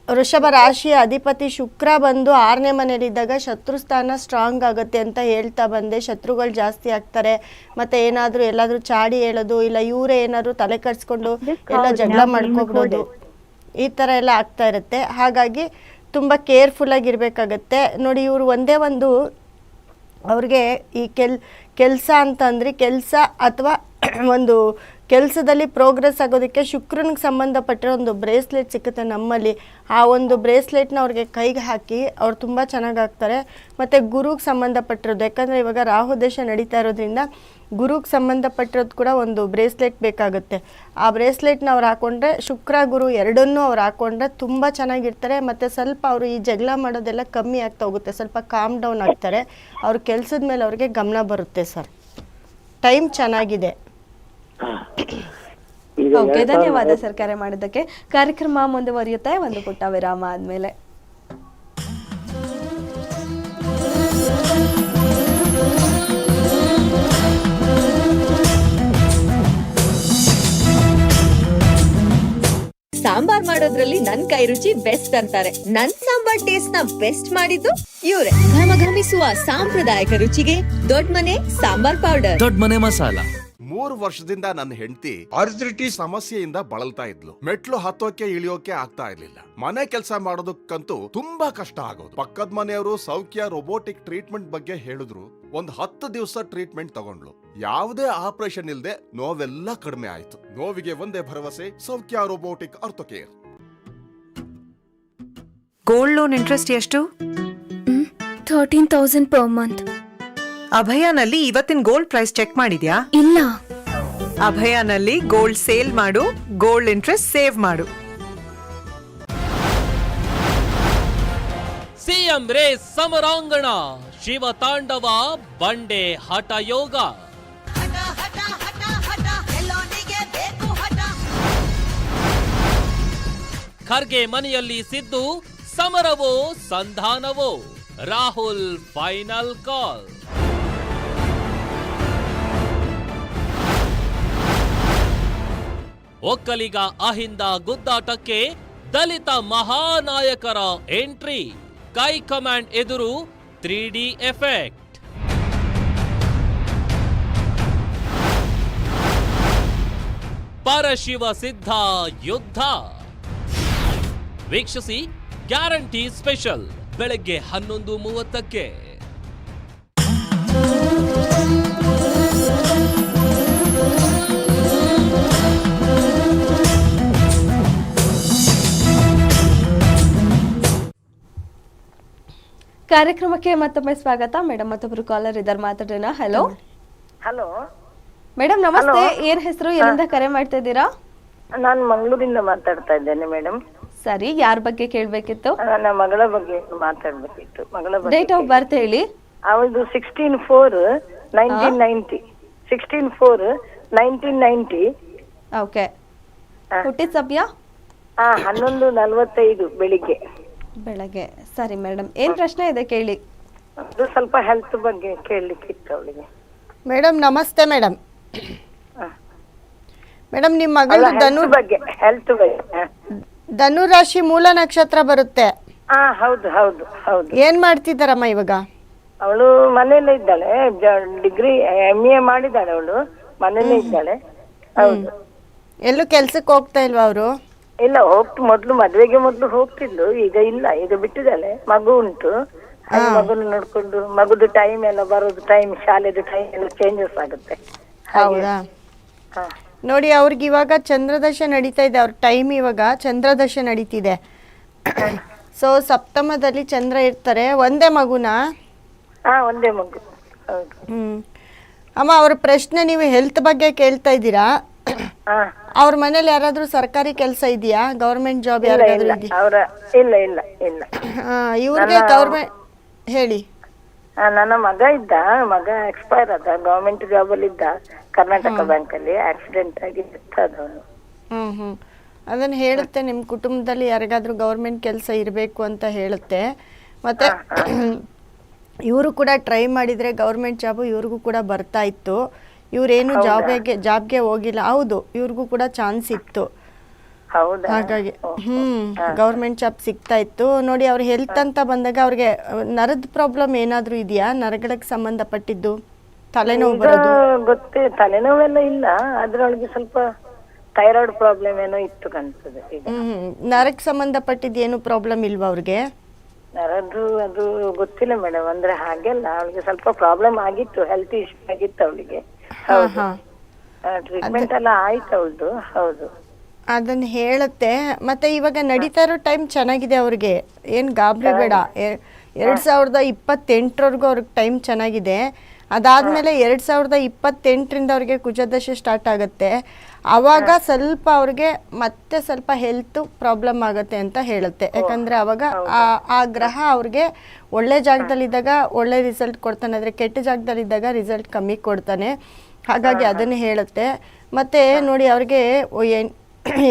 ವೃಷಭ ರಾಶಿಯ ಅಧಿಪತಿ ಶುಕ್ರ ಬಂದು ಆರನೇ ಮನೇಲಿದ್ದಾಗ ಶತ್ರು ಸ್ಥಾನ ಸ್ಟ್ರಾಂಗ್ ಆಗುತ್ತೆ ಅಂತ ಹೇಳ್ತಾ ಬಂದೆ. ಶತ್ರುಗಳು ಜಾಸ್ತಿ ಆಗ್ತಾರೆ. ಮತ್ತೆ ಏನಾದರೂ ಎಲ್ಲಾದರೂ ಚಾಡಿ ಹೇಳೋದು ಇಲ್ಲ ಇವರೇ ಏನಾದರೂ ತಲೆ ಕಟ್ಸ್ಕೊಂಡು ಎಲ್ಲ ಜಗಳ ಮಾಡ್ಕೋಬಹುದು ಈ ಥರ ಎಲ್ಲ ಆಗ್ತಾ ಇರುತ್ತೆ. ಹಾಗಾಗಿ ತುಂಬ ಕೇರ್ಫುಲ್ಲಾಗಿರ್ಬೇಕಾಗತ್ತೆ ನೋಡಿ ಇವರು ಒಂದೇ ಒಂದು ಅವ್ರಿಗೆ ಈ ಕೆಲ್ ಕೆಲಸ ಅಂತಂದ್ರೆ ಕೆಲಸ ಅಥವಾ ಒಂದು ಕೆಲಸದಲ್ಲಿ ಪ್ರೋಗ್ರೆಸ್ ಆಗೋದಕ್ಕೆ ಶುಕ್ರನಿಗೆ ಸಂಬಂಧಪಟ್ಟಿರೋ ಒಂದು ಬ್ರೇಸ್ಲೆಟ್ ಸಿಕ್ಕುತ್ತೆ ನಮ್ಮಲ್ಲಿ. ಆ ಒಂದು ಬ್ರೇಸ್ಲೆಟ್ನ ಅವ್ರಿಗೆ ಕೈಗೆ ಹಾಕಿ ಅವ್ರು ತುಂಬ ಚೆನ್ನಾಗಿ ಆಗ್ತಾರೆ ಮತ್ತು ಗುರುಗೆ ಸಂಬಂಧಪಟ್ಟಿರೋದು, ಯಾಕಂದರೆ ಇವಾಗ ರಾಹು ದೇಶ ನಡೀತಾ ಇರೋದ್ರಿಂದ ಗುರುಗೆ ಸಂಬಂಧಪಟ್ಟಿರೋದು ಕೂಡ ಒಂದು ಬ್ರೇಸ್ಲೆಟ್ ಬೇಕಾಗುತ್ತೆ. ಆ ಬ್ರೇಸ್ಲೆಟ್ನ ಅವ್ರು ಹಾಕೊಂಡ್ರೆ ಶುಕ್ರ ಗುರು ಎರಡನ್ನೂ ಅವ್ರು ಹಾಕೊಂಡ್ರೆ ತುಂಬ ಚೆನ್ನಾಗಿರ್ತಾರೆ. ಮತ್ತು ಸ್ವಲ್ಪ ಅವರು ಈ ಜಗಳ ಮಾಡೋದೆಲ್ಲ ಕಮ್ಮಿ ಆಗ್ತಾ ಹೋಗುತ್ತೆ. ಸ್ವಲ್ಪ ಕಾಮ್ ಡೌನ್ ಆಗ್ತಾರೆ. ಅವ್ರ ಕೆಲಸದ ಮೇಲೆ ಅವ್ರಿಗೆ ಗಮನ ಬರುತ್ತೆ ಸರ್. ಟೈಮ್ ಚೆನ್ನಾಗಿದೆ. ಓಕೆ ಧನ್ಯವಾದ ಸರ್ ಕರೆ ಮಾಡಿದ್ದಕ್ಕೆ. ಕಾರ್ಯಕ್ರಮ ಮುಂದುವರಿಯುತ್ತೆ ಒಂದು ಪುಟ್ಟ ವಿರಾಮ ಆದ್ಮೇಲೆ. ಸಾಂಬಾರ್ ಮಾಡೋದ್ರಲ್ಲಿ ನನ್ ಕೈ ರುಚಿ ಬೆಸ್ಟ್ ಅಂತಾರೆ. ನನ್ ಸಾಂಬಾರ್ ಟೇಸ್ಟ್ನ ಬೆಸ್ಟ್ ಮಾಡಿದ್ದು ಇವ್ರೆ. ಘಮ ಘಮಿಸುವ ಸಾಂಪ್ರದಾಯಿಕ ರುಚಿಗೆ ದೊಡ್ಡ ಮನೆ ಸಾಂಬಾರ್ ಪೌಡರ್ ದೊಡ್ಡ ಮನೆ ಮಸಾಲ. ಮೂರು ವರ್ಷದಿಂದ ನನ್ನ ಹೆಂಡತಿ ಅರ್ಜಿಟಿ ಸಮಸ್ಯೆಯಿಂದ ಬಳಲ್ತಾ ಇದ್ಲು. ಮೆಟ್ಲು ಹತ್ತೋಕೆ ಇಳಿಯೋಕೆ ಆಗ್ತಾ ಇರ್ಲಿಲ್ಲ. ಮನೆ ಕೆಲಸ ಮಾಡೋದಕ್ಕಂತೂ ತುಂಬಾ ಕಷ್ಟ ಆಗೋದು. ಪಕ್ಕದ ಮನೆಯವರು ಸೌಖ್ಯ ರೋಬೋಟಿಕ್ ಟ್ರೀಟ್ಮೆಂಟ್ ಬಗ್ಗೆ ಹೇಳಿದ್ರು. ಒಂದ್ ಹತ್ತು ದಿವಸ ಟ್ರೀಟ್ಮೆಂಟ್ ತಗೊಂಡ್ಲು ಯಾವುದೇ ಆಪರೇಷನ್ ಇಲ್ಲದೆ ನೋವೆಲ್ಲ ಕಡಿಮೆ ಆಯ್ತು. ನೋವಿಗೆ ಒಂದೇ ಭರವಸೆ Saukhya robotic orthocare gold loan interest ಎಷ್ಟು? ಥರ್ಟೀನ್ ತೌಸಂಡ್ ಪರ್ ಮಂತ್ ಅಭಯನಲ್ಲಿ ಇವತ್ತಿನ ಗೋಲ್ಡ್ ಪ್ರೈಸ್ ಚೆಕ್ ಮಾಡಿದ್ಯಾ? ಇಲ್ಲ. ಅಭಯನಲ್ಲಿ ಗೋಲ್ಡ್ ಸೇಲ್ ಮಾಡು ಗೋಲ್ಡ್ ಇಂಟ್ರೆಸ್ಟ್ ಸೇವ್ ಮಾಡು. ಸಿಎಂ ರೇಸ್ ಸಮರಾಂಗಣ ಶಿವ ತಾಂಡವ ಬಂಡೆ ಹಠ ಯೋಗ. ಖರ್ಗೆ ಮನೆಯಲ್ಲಿ ಸಿದ್ದು ಸಮರವೋ ಸಂಧಾನವೋ. ರಾಹುಲ್ ಫೈನಲ್ ಕಾಲ್ ಒಕ್ಕಲಿಗ ಅಹಿಂದ ಗುದ್ದಾಟಕ್ಕೆ ದಲಿತ ಮಹಾನಾಯಕರ ಎಂಟ್ರಿ. ಕೈ ಕಮಾಂಡ್ ಎದುರು ತ್ರೀ ಡಿ ಎಫೆಕ್ಟ್. ಪರಶಿವ ಸಿದ್ಧ ಯುದ್ಧ. ವೀಕ್ಷಿಸಿ ಗ್ಯಾರಂಟಿ ಸ್ಪೆಷಲ್. ಬೆಳಗ್ಗೆ ಹನ್ನೊಂದು ಮೂವತ್ತಕ್ಕೆ. ಕಾರ್ಯಕ್ರಮಕ್ಕೆ ಮತ್ತೊಮ್ಮೆ ಸ್ವಾಗತ. ಮೇಡಮ್ ಮತ್ತೊಬ್ರು ಕಾಲರ್ ಇದ್ದಾರೆ ಮಾತಾಡೋಣ. ಹಲೋ ಹಲೋ ಮೇಡಮ್ ನಮಸ್ತೆ. ಏನ್ ಹೆಸರು ಎಲ್ಲಿಂದ ಕರೆ ಮಾಡ್ತಾ ಇದ್ದೀರಾ? ನಾನು ಮಂಗಳೂರಿಂದ ಮಾತಾಡ್ತಾ ಇದ್ದೇನೆ ಮೇಡಮ್ ಸರಿ ಯಾರ ಬಗ್ಗೆ ಕೇಳ್ಬೇಕಿತ್ತು? ನನ್ನ ಮಗಳ ಬಗ್ಗೆ ಮಾತಾಡ್ಬೇಕಿತ್ತು. ಮಗಳ ಡೇಟ್ ಆಫ್ ಬರ್ತ್ ಹೇಳಿ. ಅವಳದು sixteen four nineteen ninety sixteen four nineteen ninety okay ಹುಟ್ಟಿದ ಸಮಯ ಹನ್ನೊಂದು ನಲವತ್ತೈದು ಬೆಳಿಗ್ಗೆ. ಬೆಳಗ್ಗೆ. ಸರಿ ಮೇಡಮ್ ಏನ್ ಪ್ರಶ್ನೆ ಇದೆ ಕೇಳಿ? ಅದು ಸ್ವಲ್ಪ ಹೆಲ್ತ್ ಬಗ್ಗೆ ಕೇಳಲಿಕ್ಕಿತ್ತು ಅವಳಿಗೆ. ಮೇಡಮ್ ನಮಸ್ತೆ ಮೇಡಮ್. ಮೇಡಮ್ ನಿಮ್ಮ ಮಗಳು ಧನು ಬಗ್ಗೆ ಹೆಲ್ತ್ ಬಗ್ಗೆ. ಧನು ರಾಶಿ ಮೂಲ ನಕ್ಷತ್ರ ಬರುತ್ತೆ. ಹಾ ಹೌದು ಹೌದು ಹೌದು. ಏನ್ ಮಾಡ್ತಿದ್ದಾರಮ್ಮ ಇವಾಗ? ಅವಳು ಮನೇಲೆ ಇದ್ದಾಳೆ ಡಿಗ್ರಿ ಎಂ ಎ ಮಾಡಿದ್ದಾಳೆ ಅವಳು ಮನೇಲೆ ಇದ್ದಾಳೆ. ಹೌದು. ಎಲ್ಲೂ ಕೆಲ್ಸಕ್ಕೆ ಹೋಗ್ತಾ ಇಲ್ವಾ ಅವರು? ಇಲ್ಲ ಹೋಗ್ತು ಮೊದ್ಲು ಮದ್ವೆಗೆ ಮೊದ್ಲು ಹೋಗ್ತಿದ್ಲು ಈಗ ಇಲ್ಲ ಈಗ ಬಿಟ್ಟಿದ್ದಾಳೆ ಮಗು ಉಂಟು. ಹಾಗೆ ಮಗುನ ನೋಡ್ಕೊಂಡು ಮಗುದು ಟೈಮ್ ಎಲ್ಲ ಬರೋದು ಟೈಮ್ ಶಾಲೆದು ಟೈಮ್ ಎಲ್ಲ ಚೇಂಜಸ್ ಆಗುತ್ತೆ. ಹೌದಾ? ಹಾ. ನೋಡಿ ಅವ್ರಿಗೆ ಇವಾಗ ಚಂದ್ರದಶೆ ನಡೀತಾ ಇದೆ ಅವ್ರ ಟೈಮ್ ಇವಾಗ ಚಂದ್ರದಶೆ ನಡೀತಿದೆ. ಸೊ ಸಪ್ತಮದಲ್ಲಿ ಚಂದ್ರ ಇರ್ತಾರೆ ಒಂದೇ ಮಗುನಾ? ಹಾ ಒಂದೇ ಮಗು. ಹೌದು. ಹ್ಮ್. ಅಮ್ಮ ಅವ್ರ ಪ್ರಶ್ನೆ ನೀವು ಹೆಲ್ತ್ ಬಗ್ಗೆ ಕೇಳ್ತಾ ಇದ್ದೀರಾ? ಅವ್ರ ಮನೇಲಿ ಯಾರಾದ್ರೂ ಸರ್ಕಾರಿ ಕೆಲಸ ಇದೆಯಾ? ಗೌರ್ಮೆಂಟ್ ಜಾಬ್ ಇಲ್ಲ ಯಾರಿಗಾದ್ರೂ ಇಲ್ಲ ಇದೆಯಾ? ಅವರ ಇಲ್ಲ ಇಲ್ಲ ಇಲ್ಲ. ಇವ್ರಿಗೆ ಗೌರ್ಮೆಂಟ್ ಹೇಳಿ. ಆ, ನನ್ನ ಮಗ ಇದ್ದ. ಮಗ ಎಕ್ಸ್ಪೈರ್ ಆದ. ಗವರ್ಮೆಂಟ್ ಜಾಬ್ ಅಲ್ಲಿ ಇದ್ದ. ಕರ್ನಾಟಕ ಬ್ಯಾಂಕ್ ಅಲ್ಲಿ. ಆಕ್ಸಿಡೆಂಟ್ ಆಗಿ ಹ್ಮ್ ಹ್ಮ್. ಅದನ್ನ ಹೇಳುತ್ತೆ ನಿಮ್ ಕುಟುಂಬದಲ್ಲಿ ಯಾರಿಗಾದ್ರೂ ಗೌರ್ಮೆಂಟ್ ಕೆಲಸ ಇರಬೇಕು ಅಂತ ಹೇಳುತ್ತೆ. ಮತ್ತೆ ಇವರು ಕೂಡ ಟ್ರೈ ಮಾಡಿದ್ರೆ ಗೌರ್ಮೆಂಟ್ ಜಾಬ್ ಇವ್ರಿಗೂ ಕೂಡ ಬರ್ತಾ ಇತ್ತು. ಇವ್ರೇನು ಜಾಬ್ಗೆ ಜಾಬ್ಗೆ ಹೋಗಿಲ್ಲ. ಹೌದು ಇವ್ರಿಗೂ ಕೂಡ ಚಾನ್ಸ್ ಇತ್ತು. ಹೌದಾ? ಹಾಗಾಗಿ ಹ್ಮ್ ಗೌರ್ಮೆಂಟ್ ಜಾಬ್ ಸಿಗ್ತಾ ಇತ್ತು. ನೋಡಿ ಅವ್ರ ಹೆಲ್ತ್ ಅಂತ ಬಂದಾಗ ಅವ್ರಿಗೆ ನರದ ಪ್ರಾಬ್ಲಮ್ ಏನಾದ್ರೂ ಇದೆಯಾ? ನರಗಳಿಗೆ ಸಂಬಂಧಪಟ್ಟಿದ್ದು? ತಲೆನೋವು ಬರೋದು? ಗೊತ್ತೇ ತಲೆನೋವೆಲ್ಲ ಇಲ್ಲ. ಅದ್ರೊಳಗೆ ಸ್ವಲ್ಪ ಥೈರಾಯ್ಡ್ ಪ್ರಾಬ್ಲಮ್ ಏನೋ ಇತ್ತು ಕಾಣ್ತದೆ ಹ್ಮ್ ನರಕ್ಕೆ ಸಂಬಂಧಪಟ್ಟಿದ್ದು ಏನು ಪ್ರಾಬ್ಲಮ್ ಇಲ್ವಾ ಅವ್ರಿಗೆ? ನರದ್ದು ಅದು ಗೊತ್ತಿಲ್ಲ ಮೇಡಮ್. ಅಂದ್ರೆ ಹಾಗೆಲ್ಲ ಅವಳಿಗೆ ಸ್ವಲ್ಪ ಪ್ರಾಬ್ಲಮ್ ಆಗಿತ್ತು ಹೆಲ್ತ್ ಇಶ್ಯೂ ಆಗಿತ್ತು ಅವಳಿಗೆ. ಹೌದು. ಟ್ರೀಟ್ಮೆಂಟ್ ಎಲ್ಲ ಆಯ್ತು ಅವಳದು ಹೌದು. ಅದನ್ನ ಹೇಳುತ್ತೆ. ಮತ್ತೆ ಇವಾಗ ನಡೀತಾ ಇರೋ ಟೈಮ್ ಚೆನ್ನಾಗಿದೆ ಅವ್ರಿಗೆ. ಏನು ಗಾಬರಿ ಬೇಡ. ಎರಡ್ ಸಾವಿರದ ಇಪ್ಪತ್ತೆಂಟರವರೆಗೂ ಅವ್ರಿಗೆ ಟೈಮ್ ಚೆನ್ನಾಗಿದೆ. ಅದಾದ್ಮೇಲೆ ಎರಡ್ ಸಾವಿರದ ಇಪ್ಪತ್ತೆಂಟರಿಂದ ಅವ್ರಿಗೆ ಕುಜದಶೆ ಸ್ಟಾರ್ಟ್ ಆಗುತ್ತೆ. ಅವಾಗ ಸ್ವಲ್ಪ ಅವ್ರಿಗೆ ಮತ್ತೆ ಸ್ವಲ್ಪ ಹೆಲ್ತ್ ಪ್ರಾಬ್ಲಮ್ ಆಗುತ್ತೆ ಅಂತ ಹೇಳುತ್ತೆ. ಯಾಕಂದ್ರೆ ಅವಾಗ ಆ- ಆ ಗ್ರಹ ಅವ್ರಿಗೆ ಒಳ್ಳೆ ಜಾಗದಲ್ಲಿದ್ದಾಗ ಒಳ್ಳೆ ರಿಸಲ್ಟ್ ಕೊಡ್ತಾನೆ. ಆದರೆ ಕೆಟ್ಟ ಜಾಗದಲ್ಲಿದ್ದಾಗ ರಿಸಲ್ಟ್ ಕಮ್ಮಿ ಕೊಡ್ತಾನೆ. ಹಾಗಾಗಿ ಅದನ್ನೇ ಹೇಳುತ್ತೆ. ಮತ್ತೆ ನೋಡಿ ಅವ್ರಿಗೆ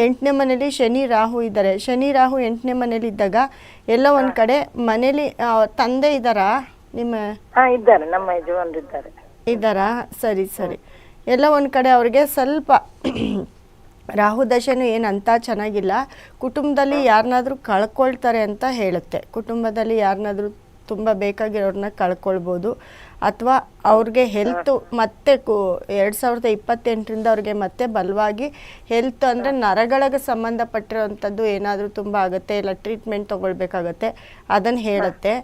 ಎಂಟನೇ ಮನೇಲಿ ಶನಿ ರಾಹು ಇದ್ದಾರೆ. ಶನಿ ರಾಹು ಎಂಟನೇ ಮನೇಲಿ ಇದ್ದಾಗ ಎಲ್ಲ ಒಂದ್ ಕಡೆ ಮನೇಲಿ ತಂದೆ ಇದ್ದಾರಾ? ನಿಮ್ಮ ಇದ್ದಾರೆ. ನಮ್ಮ ಯಜಮಾನ್ರು ಇದ್ದಾರೆ. ಇದ್ದಾರಾ? ಸರಿ ಸರಿ. ಎಲ್ಲ ಒಂದ್ ಕಡೆ ಅವ್ರಿಗೆ ಸ್ವಲ್ಪ ರಾಹು ದಶೆನೂ ಏನು ಅಂತ ಚೆನ್ನಾಗಿಲ್ಲ. ಕುಟುಂಬದಲ್ಲಿ ಯಾರನ್ನಾದ್ರೂ ಕಳ್ಕೊಳ್ತಾರೆ ಅಂತ ಹೇಳುತ್ತೆ. ಕುಟುಂಬದಲ್ಲಿ ಯಾರನ್ನಾದ್ರೂ ತುಂಬ ಬೇಕಾಗಿರೋರ್ನ ಕಳ್ಕೊಳ್ಬೋದು. ಅಥವಾ ಅವ್ರಿಗೆ ಹೆಲ್ತ್ ಮತ್ತೆ ಕು ಎರಡು ಸಾವಿರದ ಇಪ್ಪತ್ತೆಂಟರಿಂದ ಅವ್ರಿಗೆ ಮತ್ತೆ ಬಲವಾಗಿ ಹೆಲ್ತ್ ಅಂದರೆ ನರಗಳಿಗೆ ಸಂಬಂಧಪಟ್ಟಿರೋವಂಥದ್ದು ಏನಾದರೂ ತುಂಬ ಆಗುತ್ತೆ ಇಲ್ಲ ಟ್ರೀಟ್ಮೆಂಟ್ ತೊಗೊಳ್ಬೇಕಾಗತ್ತೆ ಅದನ್ನು ಹೇಳುತ್ತೆ.